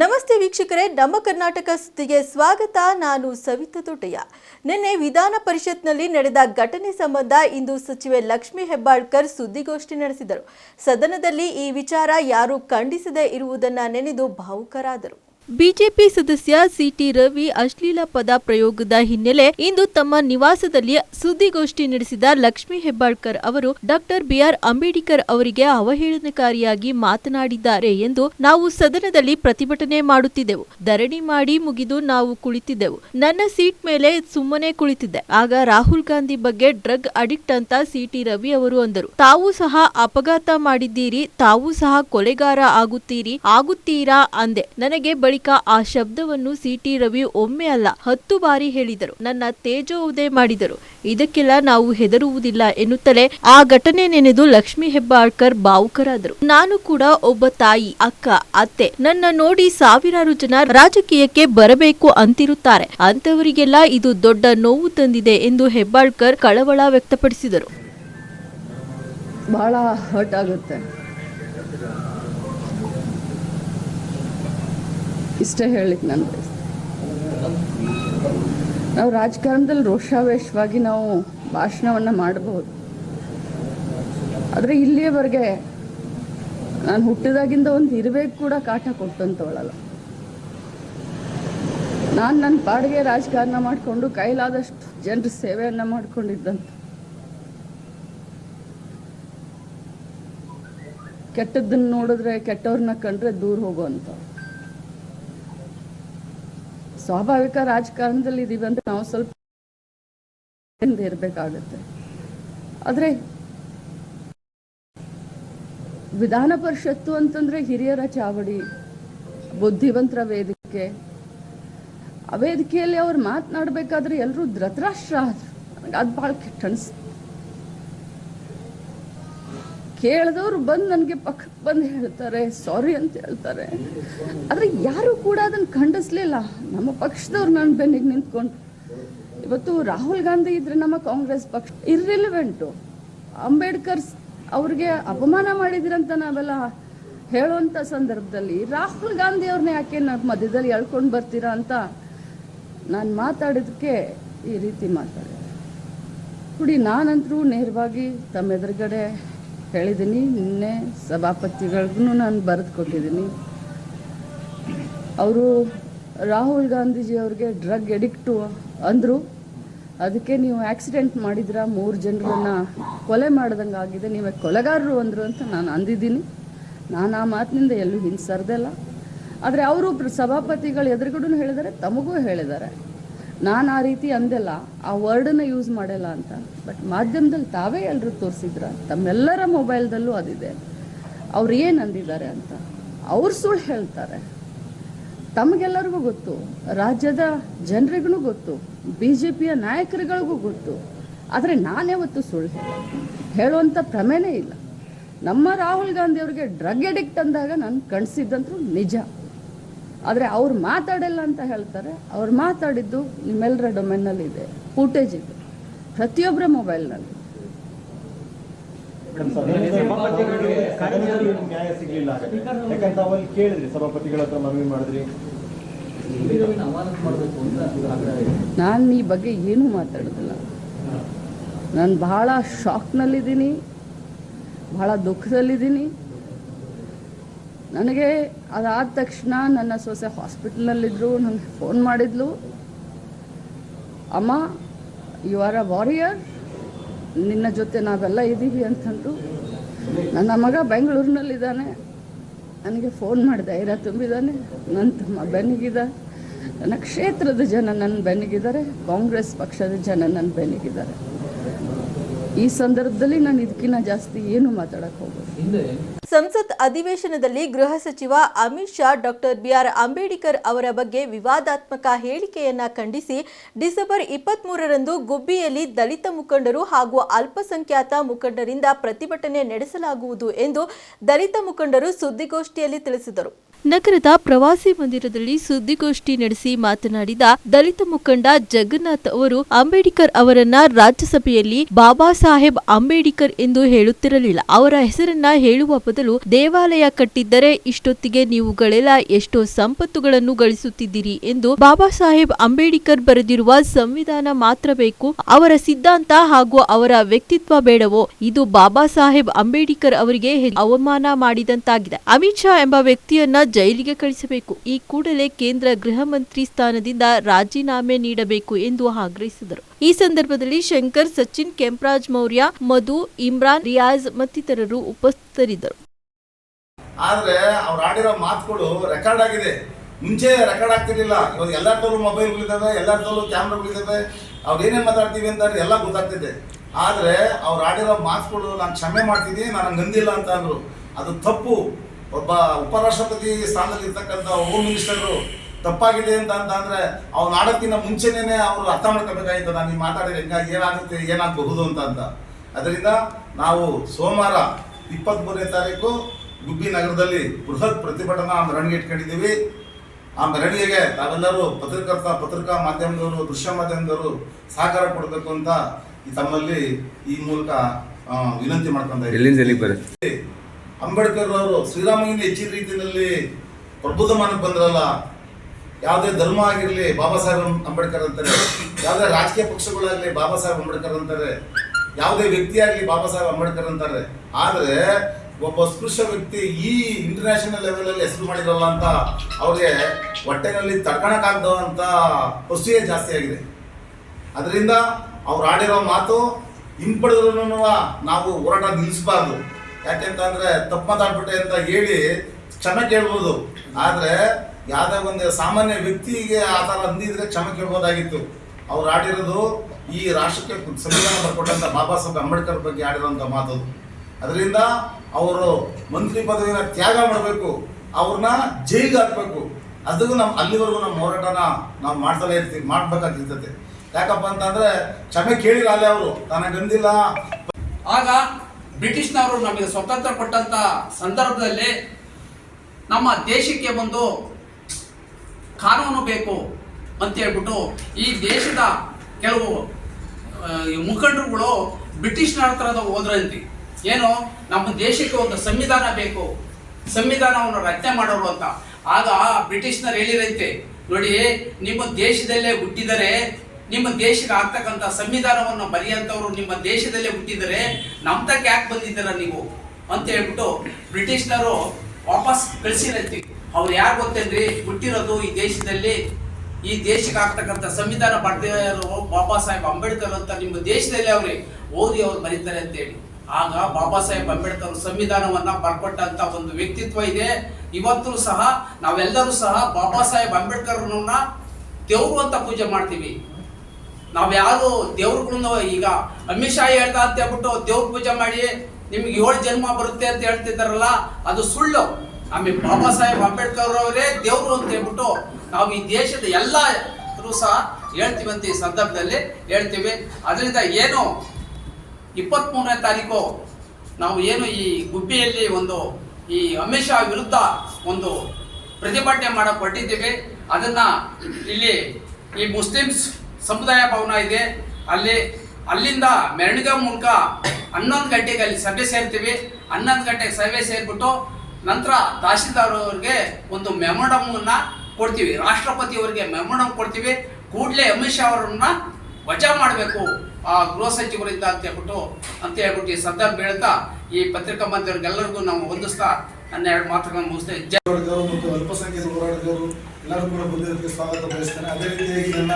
ನಮಸ್ತೆ ವೀಕ್ಷಕರೇ, ನಮ್ಮ ಕರ್ನಾಟಕ ಸುದ್ದಿಗೆ ಸ್ವಾಗತ. ನಾನು ಸವಿತಾ ತೋಟಯ್ಯ ನಿನ್ನೆ ವಿಧಾನ ಪರಿಷತ್ನಲ್ಲಿ ನಡೆದ ಘಟನೆ ಸಂಬಂಧ ಇಂದು ಸಚಿವೆ ಲಕ್ಷ್ಮೀ ಹೆಬ್ಬಾಳ್ಕರ್ ಸುದ್ದಿಗೋಷ್ಠಿ ನಡೆಸಿದರು. ಸದನದಲ್ಲಿ ಈ ವಿಚಾರ ಯಾರೂ ಖಂಡಿಸದೇ ಇರುವುದನ್ನು ನೆನೆದು ಭಾವುಕರಾದರು. ಬಿಜೆಪಿ ಸದಸ್ಯ ಸಿಟಿ ರವಿ ಅಶ್ಲೀಲ ಪದ ಪ್ರಯೋಗದ ಹಿನ್ನೆಲೆ ಇಂದು ತಮ್ಮ ನಿವಾಸದಲ್ಲಿ ಸುದ್ದಿಗೋಷ್ಠಿ ನಡೆಸಿದ ಲಕ್ಷ್ಮಿ ಹೆಬ್ಬಾಳ್ಕರ್ ಅವರು ಡಾಕ್ಟರ್ ಬಿಆರ್ ಅಂಬೇಡ್ಕರ್ ಅವರಿಗೆ ಅವಹೇಳನಕಾರಿಯಾಗಿ ಮಾತನಾಡಿದ್ದಾರೆ ಎಂದು ನಾವು ಸದನದಲ್ಲಿ ಪ್ರತಿಭಟನೆ ಮಾಡುತ್ತಿದ್ದೆವು. ಧರಣಿ ಮಾಡಿ ಮುಗಿದು ನಾವು ಕುಳಿತಿದ್ದೆವು. ನನ್ನ ಸೀಟ್ ಮೇಲೆ ಸುಮ್ಮನೆ ಕುಳಿತಿದ್ದೆ. ಆಗ ರಾಹುಲ್ ಗಾಂಧಿ ಬಗ್ಗೆ ಡ್ರಗ್ ಅಡಿಕ್ಟ್ ಅಂತ ಸಿಟಿ ರವಿ ಅವರು ಅಂದರು. ತಾವು ಸಹ ಅಪಘಾತ ಮಾಡಿದ್ದೀರಿ, ತಾವು ಸಹ ಕೊಲೆಗಾರ ಆಗುತ್ತೀರಿ, ಆಗುತ್ತೀರಾ ಅಂದೆ. ನನಗೆ ಬಳಿಕ ಆ ಶಬ್ದವನ್ನು ಸಿಟಿ ರವಿ ಒಮ್ಮೆ ಅಲ್ಲ, ಹತ್ತು ಬಾರಿ ಹೇಳಿದರು. ನನ್ನ ತೇಜೋ ಉದಯ ಮಾಡಿದರು. ಇದಕ್ಕೆಲ್ಲ ನಾವು ಹೆದರುವುದಿಲ್ಲ ಎನ್ನುತ್ತಲೇ ಆ ಘಟನೆ ನೆನೆದು ಲಕ್ಷ್ಮಿ ಹೆಬ್ಬಾಳ್ಕರ್ ಭಾವುಕರಾದರು ನಾನು ಕೂಡ ಒಬ್ಬ ತಾಯಿ, ಅಕ್ಕ, ಅತ್ತೆ. ನನ್ನ ನೋಡಿ ಸಾವಿರಾರು ಜನ ರಾಜಕೀಯಕ್ಕೆ ಬರಬೇಕು ಅಂತಿರುತ್ತಾರೆ. ಅಂತವರಿಗೆಲ್ಲ ಇದು ದೊಡ್ಡ ನೋವು ತಂದಿದೆ ಎಂದು ಹೆಬ್ಬಾಳ್ಕರ್ ಕಳವಳ ವ್ಯಕ್ತಪಡಿಸಿದರು. ಬಹಳ ಹರ್ಟ್ ಆಗುತ್ತೆ. ಇಷ್ಟೇ ಹೇಳಲಿಕ್ಕೆ ನಾನು ನಾವು ರಾಜಕಾರಣದಲ್ಲಿ ರೋಷಾವೇಶವಾಗಿ ನಾವು ಭಾಷಣವನ್ನು ಮಾಡಬಹುದು ಆದರೆ ಇಲ್ಲಿಯವರೆಗೆ ನಾನು ಹುಟ್ಟಿದಾಗಿಂದ ಒಂದು ಇರುವೆ ಕೂಡ ಕಾಟ ಕೊಟ್ಟಂತವಳಲ್ಲ. ನಾನು ನನ್ನ ಪಾಡಿಗೆ ರಾಜಕಾರಣ ಮಾಡಿಕೊಂಡು ಕೈಲಾದಷ್ಟು ಜನರ ಸೇವೆಯನ್ನು ಮಾಡಿಕೊಂಡಿದ್ದಂತ. ಕೆಟ್ಟದ್ದನ್ನು ನೋಡಿದ್ರೆ ಕೆಟ್ಟವ್ರನ್ನ ಕಂಡ್ರೆ ದೂರ ಹೋಗುವಂತ. ಸ್ವಾಭಾವಿಕ ರಾಜಕಾರಣದಲ್ಲಿ ಇದೀವಿ ಅಂತ ನಾವು ಸ್ವಲ್ಪ ಇರಬೇಕಾಗತ್ತೆ. ಆದರೆ ವಿಧಾನ ಪರಿಷತ್ತು ಅಂತಂದ್ರೆ ಹಿರಿಯರ ಚಾವಡಿ, ಬುದ್ಧಿವಂತರ ವೇದಿಕೆ. ಆ ವೇದಿಕೆಯಲ್ಲಿ ಅವ್ರು ಮಾತನಾಡಬೇಕಾದ್ರೆ ಎಲ್ಲರೂ ಧೃತರಾಷ್ಟ್ರ ಆದ್ರು. ಅದು ಭಾಳ ಕೆಟ್ಟ ಅನ್ಸ್ತು. ಕೇಳಿದವರು ಬಂದು ನನಗೆ ಪಕ್ಕಕ್ಕೆ ಬಂದು ಹೇಳ್ತಾರೆ, ಸಾರಿ ಅಂತ ಹೇಳ್ತಾರೆ. ಆದರೆ ಯಾರೂ ಕೂಡ ಅದನ್ನು ಖಂಡಿಸ್ಲಿಲ್ಲ. ನಮ್ಮ ಪಕ್ಷದವ್ರು ನನ್ನ ಬೆನ್ನಿಗೆ ನಿಂತ್ಕೊಂಡು. ಇವತ್ತು ರಾಹುಲ್ ಗಾಂಧಿ ಇದ್ರೆ ನಮ್ಮ ಕಾಂಗ್ರೆಸ್ ಪಕ್ಷ ಇರ್ರಿಲಿವೆಂಟು. ಅಂಬೇಡ್ಕರ್ ಅವ್ರಿಗೆ ಅಪಮಾನ ಮಾಡಿದಿರಂತ ನಾವೆಲ್ಲ ಹೇಳುವಂಥ ಸಂದರ್ಭದಲ್ಲಿ ರಾಹುಲ್ ಗಾಂಧಿ ಅವ್ರನ್ನ ಯಾಕೆ ನಾವು ಮಧ್ಯದಲ್ಲಿ ಎಳ್ಕೊಂಡು ಬರ್ತೀರಾ ಅಂತ ನಾನು ಮಾತಾಡಿದಕ್ಕೆ ಈ ರೀತಿ ಮಾತಾಡಿದೆ. ನೋಡಿ ನಾನಂತರೂ ನೇರವಾಗಿ ತಮ್ಮ ಎದುರುಗಡೆ ಹೇಳಿದ್ದೀನಿ ನಿನ್ನೆ ಸಭಾಪತಿಗಳಿಗೂ ನಾನು ಬರೆದು ಕೊಟ್ಟಿದ್ದೀನಿ ಅವರು ರಾಹುಲ್ ಗಾಂಧೀಜಿ ಅವ್ರಿಗೆ ಡ್ರಗ್ ಎಡಿಕ್ಟು ಅಂದರು. ಅದಕ್ಕೆ ನೀವು ಆಕ್ಸಿಡೆಂಟ್ ಮಾಡಿದ್ರ, ಮೂರು ಜನರನ್ನ ಕೊಲೆ ಮಾಡ್ದಂಗೆ ಆಗಿದೆ, ನೀವೇ ಕೊಲೆಗಾರರು ಅಂದರು ಅಂತ ನಾನು ಅಂದಿದ್ದೀನಿ. ನಾನು ಆ ಮಾತಿನಿಂದ ಎಲ್ಲೂ ಹಿಂಸರ್ದಲ್ಲ ಆದರೆ ಅವರು ಸಭಾಪತಿಗಳು ಎದುರುಗಡೆ ಹೇಳಿದ್ದಾರೆ ತಮಗೂ ಹೇಳಿದ್ದಾರೆ ನಾನು ಆ ರೀತಿ ಅಂದೆಲ್ಲ, ಆ ವರ್ಡನ್ನು ಯೂಸ್ ಮಾಡಲ್ಲ ಅಂತ. ಬಟ್ ಮಾಧ್ಯಮದಲ್ಲಿ ತಾವೇ ಎಲ್ಲರೂ ತೋರಿಸಿದ್ರ, ತಮ್ಮೆಲ್ಲರ ಮೊಬೈಲ್ದಲ್ಲೂ ಅದಿದೆ. ಅವ್ರು ಏನು ಅಂದಿದ್ದಾರೆ ಅಂತ. ಅವ್ರು ಸುಳ್ಳು ಹೇಳ್ತಾರೆ. ತಮಗೆಲ್ಲರಿಗೂ ಗೊತ್ತು. ರಾಜ್ಯದ ಜನರಿಗೂ ಗೊತ್ತು. ಬಿ ಜೆ ಪಿಯ ನಾಯಕರುಗಳಿಗೂ ಗೊತ್ತು. ಆದರೆ ನಾನ್ಯಾವತ್ತೂ ಸುಳ್ಳು ಹೇಳ ಹೇಳುವಂಥ ಪ್ರಮೇನೇ ಇಲ್ಲ. ನಮ್ಮ ರಾಹುಲ್ ಗಾಂಧಿ ಅವರಿಗೆ ಡ್ರಗ್ ಎಡಿಕ್ಟ್ ಅಂದಾಗ ನಾನು ಕಣಿಸಿದ್ದಂತೂ ನಿಜ. ಆದರೆ ಅವ್ರು ಮಾತಾಡಲ್ಲ ಅಂತ ಹೇಳ್ತಾರೆ. ಅವ್ರು ಮಾತಾಡಿದ್ದು ನಿಮ್ಮೆಲ್ಲರ ಡೊಮೆನ್ನಲ್ಲಿ ಇದೆ. ಫೂಟೇಜ್ ಇದೆ. ಪ್ರತಿಯೊಬ್ಬರ ಮೊಬೈಲ್ನಲ್ಲಿ ನ್ಯಾಯ ಸಿಗ್ಲಿಲ್ಲ ಯಾಕಂತ ಅವಲ್ಲಿ ಕೇಳಿದ್ರಿ ಸಭಾಪತಿಗಳ ಹತ್ರ ಮನವಿ ಮಾಡಿದ್ರಿ? ನಾನು ಈ ಬಗ್ಗೆ ಏನೂ ಮಾತಾಡೋದಿಲ್ಲ. ನಾನು ಬಹಳ ಶಾಕ್ನಲ್ಲಿದ್ದೀನಿ ಬಹಳ ದುಃಖದಲ್ಲಿದ್ದೀನಿ. ನನಗೆ ಅದಾದ ತಕ್ಷಣ ನನ್ನ ಸೊಸೆ ಹಾಸ್ಪಿಟಲ್ನಲ್ಲಿದ್ದರು ನನಗೆ ಫೋನ್ ಮಾಡಿದ್ಲು. ಅಮ್ಮ ಯು ಆರ್ ಅ ವಾರಿಯರ್ ನಿನ್ನ ಜೊತೆ ನಾವೆಲ್ಲ ಇದ್ದೀವಿ ಅಂತಂದು ನನ್ನ ಮಗ ಬೆಂಗಳೂರಿನಲ್ಲಿದ್ದಾನೆ. ನನಗೆ ಫೋನ್ ಮಾಡಿ ಧೈರ್ಯ ತುಂಬಿದ್ದಾನೆ. ನನ್ನ ತಮ್ಮ ಬೆನ್ನಿಗಿದ, ನನ್ನ ಕ್ಷೇತ್ರದ ಜನ ನನ್ನ ಬೆನ್ನಿಗಿದ್ದಾರೆ. ಕಾಂಗ್ರೆಸ್ ಪಕ್ಷದ ಜನ ನನ್ನ ಬೆನ್ನಿಗಿದ್ದಾರೆ. ಈ ಸಂದರ್ಭದಲ್ಲಿ ನಾನು ಇದಕ್ಕಿಂತ ಜಾಸ್ತಿ ಏನು ಮಾತಾಡೋಕ್ಕೆ ಹೋಗೋದು ಸಂಸತ್ ಅಧಿವೇಶನದಲ್ಲಿ ಗೃಹ ಸಚಿವ ಅಮಿತ್ ಶಾ, ಡಾಕ್ಟರ್ ಬಿಆರ್ ಅಂಬೇಡ್ಕರ್ ಅವರ ಬಗ್ಗೆ ವಿವಾದಾತ್ಮಕ ಹೇಳಿಕೆಯನ್ನ ಖಂಡಿಸಿ ಡಿಸೆಂಬರ್ ಇಪ್ಪತ್ತ್ ಮೂರರಂದು ಗುಬ್ಬಿಯಲ್ಲಿ ದಲಿತ ಮುಖಂಡರು ಹಾಗೂ ಅಲ್ಪಸಂಖ್ಯಾತ ಮುಖಂಡರಿಂದ ಪ್ರತಿಭಟನೆ ನಡೆಸಲಾಗುವುದು ಎಂದು ದಲಿತ ಮುಖಂಡರು ಸುದ್ದಿಗೋಷ್ಠಿಯಲ್ಲಿ ತಿಳಿಸಿದರು. ನಗರದ ಪ್ರವಾಸಿ ಮಂದಿರದಲ್ಲಿ ಸುದ್ದಿಗೋಷ್ಠಿ ನಡೆಸಿ ಮಾತನಾಡಿದ ದಲಿತ ಮುಖಂಡ ಜಗನ್ನಾಥ್ ಅವರು, ಅಂಬೇಡ್ಕರ್ ಅವರನ್ನ ರಾಜ್ಯಸಭೆಯಲ್ಲಿ ಬಾಬಾ ಸಾಹೇಬ್ ಅಂಬೇಡ್ಕರ್ ಎಂದು ಹೇಳುತ್ತಿರಲಿಲ್ಲ. ಅವರ ಹೆಸರನ್ನ ಹೇಳುವ ಬದಲು ದೇವಾಲಯ ಕಟ್ಟಿದ್ದರೆ ಇಷ್ಟೊತ್ತಿಗೆ ನೀವುಗಳೆಲ್ಲ ಎಷ್ಟೋ ಸಂಪತ್ತುಗಳನ್ನು ಗಳಿಸುತ್ತಿದ್ದೀರಿ ಎಂದು ಬಾಬಾ ಸಾಹೇಬ್ ಅಂಬೇಡ್ಕರ್ ಬರೆದಿರುವ ಸಂವಿಧಾನ ಮಾತ್ರ ಬೇಕು, ಅವರ ಸಿದ್ಧಾಂತ ಹಾಗೂ ಅವರ ವ್ಯಕ್ತಿತ್ವ ಬೇಡವೋ, ಇದು ಬಾಬಾ ಸಾಹೇಬ್ ಅಂಬೇಡ್ಕರ್ ಅವರಿಗೆ ಅವಮಾನ ಮಾಡಿದಂತಾಗಿದೆ. ಅಮಿತ್ ಶಾ ಎಂಬ ವ್ಯಕ್ತಿಯನ್ನ ಜೈಲಿಗೆ ಕಳಿಸಬೇಕು. ಈ ಕೂಡಲೇ ಕೇಂದ್ರ ಗೃಹ ಮಂತ್ರಿ ಸ್ಥಾನದಿಂದ ರಾಜೀನಾಮೆ ನೀಡಬೇಕು ಎಂದು ಆಗ್ರಹಿಸಿದರು. ಈ ಸಂದರ್ಭದಲ್ಲಿ ಶಂಕರ್, ಸಚಿನ್ ಕೆಂಪರಾಜ್ ಮೌರ್ಯ, ಮಧು, ಇಮ್ರಾನ್ ರಿಯಾಜ್ ಮತ್ತಿತರರು ಉಪಸ್ಥಿತರಿದ್ದರು. ಆದ್ರೆ ಅವ್ರು ಆಡಿರೋ ಮಾತುಗಳು ರೆಕಾರ್ಡ್ ಆಗಿದೆ. ಮುಂಚೆ ರೆಕಾರ್ಡ್ ಆಗ್ತಿರ್ಲಿಲ್ಲ. ಇವಾಗ ಎಲ್ಲರ ಮೊಬೈಲ್ಗಳಿದ್ದಾವೆ ಎಲ್ಲರ ಕ್ಯಾಮ್ರಾಗಳಿದ್ದಾವೆ ಅವ್ರು ಏನೇನು ಮಾತಾಡ್ತೀವಿ ಅಂತ ಎಲ್ಲ ಗೊತ್ತಾಗ್ತಿದೆ. ಆದ್ರೆ ಅವ್ರು ಆಡಿರೋ ಮಾತುಗಳು ನಾನು ಕ್ಷಮೆ ಮಾಡ್ತೀನಿ ನಾನು ಗಂದಿಲ್ಲ ಅಂತ ಅದು ತಪ್ಪು. ಒಬ್ಬ ಉಪರಾಷ್ಟ್ರಪತಿ ಸ್ಥಾನದಲ್ಲಿ ಇರ್ತಕ್ಕಂಥ ಹೋಮ್ ಮಿನಿಸ್ಟರು ತಪ್ಪಾಗಿದೆ ಅಂತ ಅಂತ ಅಂದ್ರೆ ಅವ್ನು ಆಡೋಕ್ಕಿಂತ ಮುಂಚೆನೇ ಅವರು ಅರ್ಥ ಮಾಡ್ಕೋಬೇಕಾಯ್ತು ನಾನು ಈ ಮಾತಾಡಿದ್ರೆ ಹೆಂಗ ಏನಾಗುತ್ತೆ ಏನಾಗಬಹುದು ಅಂತ ಅಂತ. ಅದರಿಂದ ನಾವು ಸೋಮವಾರ ಇಪ್ಪತ್ತ್ಮೂರನೇ ತಾರೀಕು ಗುಬ್ಬಿ ನಗರದಲ್ಲಿ ಬೃಹತ್ ಪ್ರತಿಭಟನಾ ಮೆರವಣಿಗೆ ಇಟ್ಕೊಂಡಿದ್ದೀವಿ. ಆ ಮೆರವಣಿಗೆಗೆ ತಾವೆಲ್ಲರೂ ಪತ್ರಕರ್ತ ಪತ್ರಿಕಾ ಮಾಧ್ಯಮದವರು ದೃಶ್ಯ ಮಾಧ್ಯಮದವರು ಸಹಕಾರ ಕೊಡಬೇಕು ಅಂತ ಈ ತಮ್ಮಲ್ಲಿ ಈ ಮೂಲಕ ವಿನಂತಿ ಮಾಡ್ಕೊಂತ ಅಂಬೇಡ್ಕರ್ ಅವರು ಶ್ರೀರಾಮಯ್ಯನ ಹೆಚ್ಚಿನ ರೀತಿಯಲ್ಲಿ ಪ್ರಬುದ್ಧಮಾನಕ್ಕೆ ಬಂದ್ರಲ್ಲ. ಯಾವುದೇ ಧರ್ಮ ಆಗಿರಲಿ ಬಾಬಾ ಸಾಹೇಬ್ ಅಂಬೇಡ್ಕರ್ ಅಂತಾರೆ. ಯಾವುದೇ ರಾಜಕೀಯ ಪಕ್ಷಗಳಾಗಲಿ ಬಾಬಾ ಸಾಹೇಬ್ ಅಂಬೇಡ್ಕರ್ ಅಂತಾರೆ. ಯಾವುದೇ ವ್ಯಕ್ತಿ ಆಗಲಿ ಬಾಬಾ ಸಾಹೇಬ್ ಅಂಬೇಡ್ಕರ್ ಅಂತಾರೆ. ಆದರೆ ಒಬ್ಬ ಅಸ್ಪೃಶ್ಯ ವ್ಯಕ್ತಿ ಈ ಇಂಟರ್ನ್ಯಾಷನಲ್ ಲೆವೆಲಲ್ಲಿ ಹೆಸರು ಮಾಡಿರಲ್ಲ ಅಂತ ಅವ್ರಿಗೆ ಹೊಟ್ಟೆನಲ್ಲಿ ತಡ್ಕೊಳಕ್ಕಾಗ್ದಂಥ ಪ್ರಶ್ನೆಯೇ ಜಾಸ್ತಿ ಆಗಿದೆ. ಅದರಿಂದ ಅವ್ರು ಆಡಿರೋ ಮಾತು ಹಿಂಪಡೆದ್ರು ನಾವು ಹೋರಾಟ ನಿಲ್ಲಿಸಬಾರ್ದು. ಯಾಕೆಂತಂದ್ರೆ ತಪ್ಪು ಮಾತಾಡ್ಬಿಟ್ಟೆ ಅಂತ ಹೇಳಿ ಕ್ಷಮೆ ಕೇಳ್ಬೋದು. ಆದ್ರೆ ಯಾವ್ದೇ ಒಂದು ಸಾಮಾನ್ಯ ವ್ಯಕ್ತಿಗೆ ಆ ಥರ ಅಂದಿದ್ರೆ ಕ್ಷಮೆ ಕೇಳ್ಬೋದಾಗಿತ್ತು. ಅವ್ರು ಆಡಿರೋದು ಈ ರಾಷ್ಟ್ರಕ್ಕೆ ಸಂವಿಧಾನ ಬರ್ಕೊಟ್ಟಂತ ಬಾಬಾ ಸಾಹೇಬ್ ಅಂಬೇಡ್ಕರ್ ಬಗ್ಗೆ ಆಡಿರೋಂಥ ಮಾತು. ಅದರಿಂದ ಅವರು ಮಂತ್ರಿ ಪದವಿನ ತ್ಯಾಗ ಮಾಡಬೇಕು. ಅವ್ರನ್ನ ಜೈಲಿಗೆ ಹಾಕ್ಬೇಕು. ಅದಕ್ಕೂ ನಮ್ಮ ಅಲ್ಲಿವರೆಗೂ ನಮ್ಮ ಹೋರಾಟನ ನಾವು ಮಾಡ್ತಲೇ ಇರ್ತೀವಿ ಮಾಡ್ಬೇಕಾಗಿರ್ತದೆ ಯಾಕಪ್ಪ ಅಂತಂದ್ರೆ ಕ್ಷಮೆ ಕೇಳಿಲ್ಲ ಅಲ್ಲೇ ಅವರು. ತನಗೆ ಗಂದಿಲ್ಲ. ಆಗ ಬ್ರಿಟಿಷ್ನವರು ನಮಗೆ ಸ್ವತಂತ್ರ ಕೊಟ್ಟಂತ ಸಂದರ್ಭದಲ್ಲಿ ನಮ್ಮ ದೇಶಕ್ಕೆ ಒಂದು ಕಾನೂನು ಬೇಕು ಅಂತ ಹೇಳ್ಬಿಟ್ಟು ಈ ದೇಶದ ಕೆಲವು ಮುಖಂಡರುಗಳು ಬ್ರಿಟಿಷ್ನರ ಹತ್ರದ ಹೋದ್ರಂತಿ. ಏನು? ನಮ್ಮ ದೇಶಕ್ಕೆ ಒಂದು ಸಂವಿಧಾನ ಬೇಕು. ಸಂವಿಧಾನವನ್ನು ರಚನೆ ಮಾಡೋರು ಅಂತ. ಆಗ ಬ್ರಿಟಿಷ್ನರು ಹೇಳಿರಂತೆ, ನೋಡಿ, ನಿಮ್ಮ ದೇಶದಲ್ಲೇ ಹುಟ್ಟಿದರೆ ನಿಮ್ಮ ದೇಶಕ್ಕೆ ಆಗ್ತಕ್ಕಂಥ ಸಂವಿಧಾನವನ್ನು ಬರೆಯಂಥವ್ರು ನಿಮ್ಮ ದೇಶದಲ್ಲೇ ಹುಟ್ಟಿದರೆ ತಕ್ಕ ಯಾಕೆ ಬಂದಿದ್ದೀರ ನೀವು? ಅಂತ ಹೇಳ್ಬಿಟ್ಟು ಬ್ರಿಟಿಷ್ನರು ವಾಪಸ್ ಕಳಿಸಿರಂತೆ. ಅವ್ರು ಯಾರು ಗೊತ್ತೇನ್ರಿ? ಹುಟ್ಟಿರೋದು ಈ ದೇಶದಲ್ಲಿ, ಈ ದೇಶಕ್ಕೆ ಆಗ್ತಕ್ಕಂಥ ಸಂವಿಧಾನ ಬರೆದಿರೋ ಬಾಬಾ ಸಾಹೇಬ್ ಅಂಬೇಡ್ಕರ್ ಅಂತ ನಿಮ್ಮ ದೇಶದಲ್ಲಿ ಅವ್ರಿ ಓದಿ ಅವ್ರು ಬರೀತಾರೆ ಅಂತೇಳಿ ಆಗ ಬಾಬಾ ಸಾಹೇಬ್ ಅಂಬೇಡ್ಕರ್ ಸಂವಿಧಾನವನ್ನ ಬರ್ಕೊಟ್ಟಂತ ಒಂದು ವ್ಯಕ್ತಿತ್ವ ಇದೆ. ಇವತ್ತು ಸಹ ನಾವೆಲ್ಲರೂ ಸಹ ಬಾಬಾ ಸಾಹೇಬ್ ಅಂಬೇಡ್ಕರ್ನ ದೇವರು ಅಂತ ಪೂಜೆ ಮಾಡ್ತೀವಿ. ನಾವ್ ಯಾರು ದೇವ್ರುಗಳನ್ನ ಈಗ ಅಮಿತ್ ಶಾ ಹೇಳ್ತಾ ಅಂತ ಹೇಳ್ಬಿಟ್ಟು ದೇವ್ರ ಪೂಜೆ ಮಾಡಿ ನಿಮ್ಗೆ ಏಳು ಜನ್ಮ ಬರುತ್ತೆ ಅಂತ ಹೇಳ್ತಿದ್ದಾರಲ್ಲ, ಅದು ಸುಳ್ಳು. ಆಮೇಲೆ ಬಾಬಾ ಸಾಹೇಬ್ ಅಂಬೇಡ್ಕರ್ ಅವರೇ ದೇವ್ರು ಅಂತ ಹೇಳ್ಬಿಟ್ಟು ನಾವು ಈ ದೇಶದ ಎಲ್ಲರೂ ಸಹ ಹೇಳ್ತೀವಿ ಅಂತ ಈ ಸಂದರ್ಭದಲ್ಲಿ ಹೇಳ್ತೀವಿ. ಅದರಿಂದ ಏನು ಇಪ್ಪತ್ತ್ಮೂರನೇ ತಾರೀಕು ನಾವು ಏನು ಈ ಗುಬ್ಬಿಯಲ್ಲಿ ಒಂದು ಈ ಅಮಿತ್ ಶಾ ವಿರುದ್ಧ ಒಂದು ಪ್ರತಿಭಟನೆ ಮಾಡಕ್ಕೆ ಹೊರಟಿದ್ದೀವಿ. ಅದನ್ನು ಇಲ್ಲಿ ಈ ಮುಸ್ಲಿಮ್ಸ್ ಸಮುದಾಯ ಭವನ ಇದೆ ಅಲ್ಲಿ ಅಲ್ಲಿಂದ ಮೆರವಣಿಗೆ ಮೂಲಕ ಹನ್ನೊಂದು ಗಂಟೆಗೆ ಅಲ್ಲಿ ಸಭೆ ಸೇರ್ತೀವಿ ಹನ್ನೊಂದು ಗಂಟೆಗೆ ಸಭೆ ಸೇರಿಬಿಟ್ಟು ನಂತರ ತಹಶೀಲ್ದಾರ್ ಅವರಿಗೆ ಒಂದು ಮೆಮೊಡಮನ್ನು ಕೊಡ್ತೀವಿ ರಾಷ್ಟ್ರಪತಿ ಅವರಿಗೆ ಮೆಮೊಡಮ್ ಕೊಡ್ತೀವಿ ಕೂಡಲೇ ಅಮಿತ್ ಶಾ ಅವರನ್ನ ವಜಾ ಮಾಡಬೇಕು ಆ ಗೃಹ ಸಚಿವರಿಂದ ಅಂತ ಹೇಳ್ಬಿಟ್ಟು ಅಂತ ಹೇಳ್ಬಿಟ್ಟು ಈ ಸಂದರ್ಭ ಹೇಳ್ತಾ ಈ ಪತ್ರಿಕಾ ಮಾಧ್ಯಮರಿಗೆಲ್ಲರಿಗೂ ನಾವು ಹೊಂದಿಸ್ತಾ ಎರಡು ಮಾತುಗಳನ್ನು ಮುಗಿಸ್ತೇವೆ ಅಲ್ಪಸಂಖ್ಯಾತ ಹೋರಾಟಗಾರರು ಎಲ್ಲರೂ ಕೂಡ ಬಂದಿರೋದಕ್ಕೆ ಸ್ವಾಗತ ಬಯಸ್ತೇನೆ ಅದೇ ರೀತಿಯಾಗಿ ನನ್ನ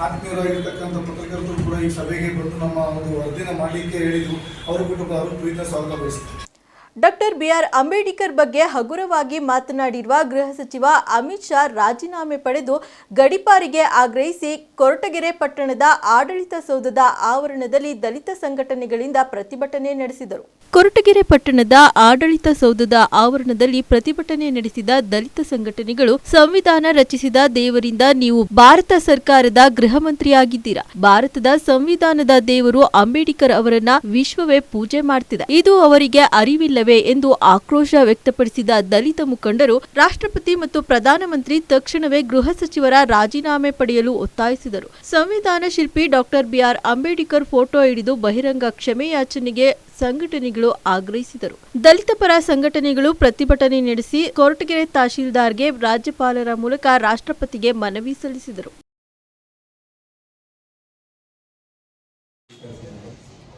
ಆತ್ಮೀಯರಾಗಿರ್ತಕ್ಕಂಥ ಪತ್ರಕರ್ತರು ಕೂಡ ಈ ಸಭೆಗೆ ಬಂದು ನಮ್ಮ ಒಂದು ವರದಿನ ಮಾಡಲಿಕ್ಕೆ ಹೇಳಿದ್ರು. ಅವರು ಕೂಡ ಅವರು ಪ್ರೀತಿಯ ಸ್ವಾಗತ ಬಯಸ್ತೇನೆ ಡಾಕ್ಟರ್ ಬಿಆರ್ ಅಂಬೇಡ್ಕರ್ ಬಗ್ಗೆ ಹಗುರವಾಗಿ ಮಾತನಾಡಿರುವ ಗೃಹ ಸಚಿವ ಅಮಿತ್ ಶಾ ರಾಜೀನಾಮೆ ಪಡೆದು ಗಡಿಪಾರಿಗೆ ಆಗ್ರಹಿಸಿ ಕೊರಟಗೆರೆ ಪಟ್ಟಣದ ಆಡಳಿತ ಸೌಧದ ಆವರಣದಲ್ಲಿ ದಲಿತ ಸಂಘಟನೆಗಳಿಂದ ಪ್ರತಿಭಟನೆ ನಡೆಸಿದರು. ಕೊರಟಗೆರೆ ಪಟ್ಟಣದ ಆಡಳಿತ ಸೌಧದ ಆವರಣದಲ್ಲಿ ಪ್ರತಿಭಟನೆ ನಡೆಸಿದ ದಲಿತ ಸಂಘಟನೆಗಳು ಸಂವಿಧಾನ ರಚಿಸಿದ ದೇವರಿಂದ ನೀವು ಭಾರತ ಸರ್ಕಾರದ ಗೃಹ ಮಂತ್ರಿಯಾಗಿದ್ದೀರಾ? ಭಾರತದ ಸಂವಿಧಾನದ ದೇವರು ಅಂಬೇಡ್ಕರ್ ಅವರನ್ನ ವಿಶ್ವವೇ ಪೂಜೆ ಮಾಡ್ತಿದೆ. ಇದು ಅವರಿಗೆ ಅರಿವಿಲ್ಲ ಇಲ್ಲವೇ ಎಂದು ಆಕ್ರೋಶ ವ್ಯಕ್ತಪಡಿಸಿದ ದಲಿತ ಮುಖಂಡರು, ರಾಷ್ಟ್ರಪತಿ ಮತ್ತು ಪ್ರಧಾನಮಂತ್ರಿ ತಕ್ಷಣವೇ ಗೃಹ ಸಚಿವರ ರಾಜೀನಾಮೆ ಪಡೆಯಲು ಒತ್ತಾಯಿಸಿದರು. ಸಂವಿಧಾನ ಶಿಲ್ಪಿ ಡಾಕ್ಟರ್ ಬಿಆರ್ ಅಂಬೇಡ್ಕರ್ ಫೋಟೋ ಹಿಡಿದು ಬಹಿರಂಗ ಕ್ಷಮೆಯಾಚನೆಗೆ ಸಂಘಟನೆಗಳು ಆಗ್ರಹಿಸಿದರು. ದಲಿತ ಪರ ಸಂಘಟನೆಗಳು ಪ್ರತಿಭಟನೆ ನಡೆಸಿ ಕೊರಟಗೆರೆ ತಹಶೀಲ್ದಾರ್ಗೆ ರಾಜ್ಯಪಾಲರ ಮೂಲಕ ರಾಷ್ಟ್ರಪತಿಗೆ ಮನವಿ ಸಲ್ಲಿಸಿದರು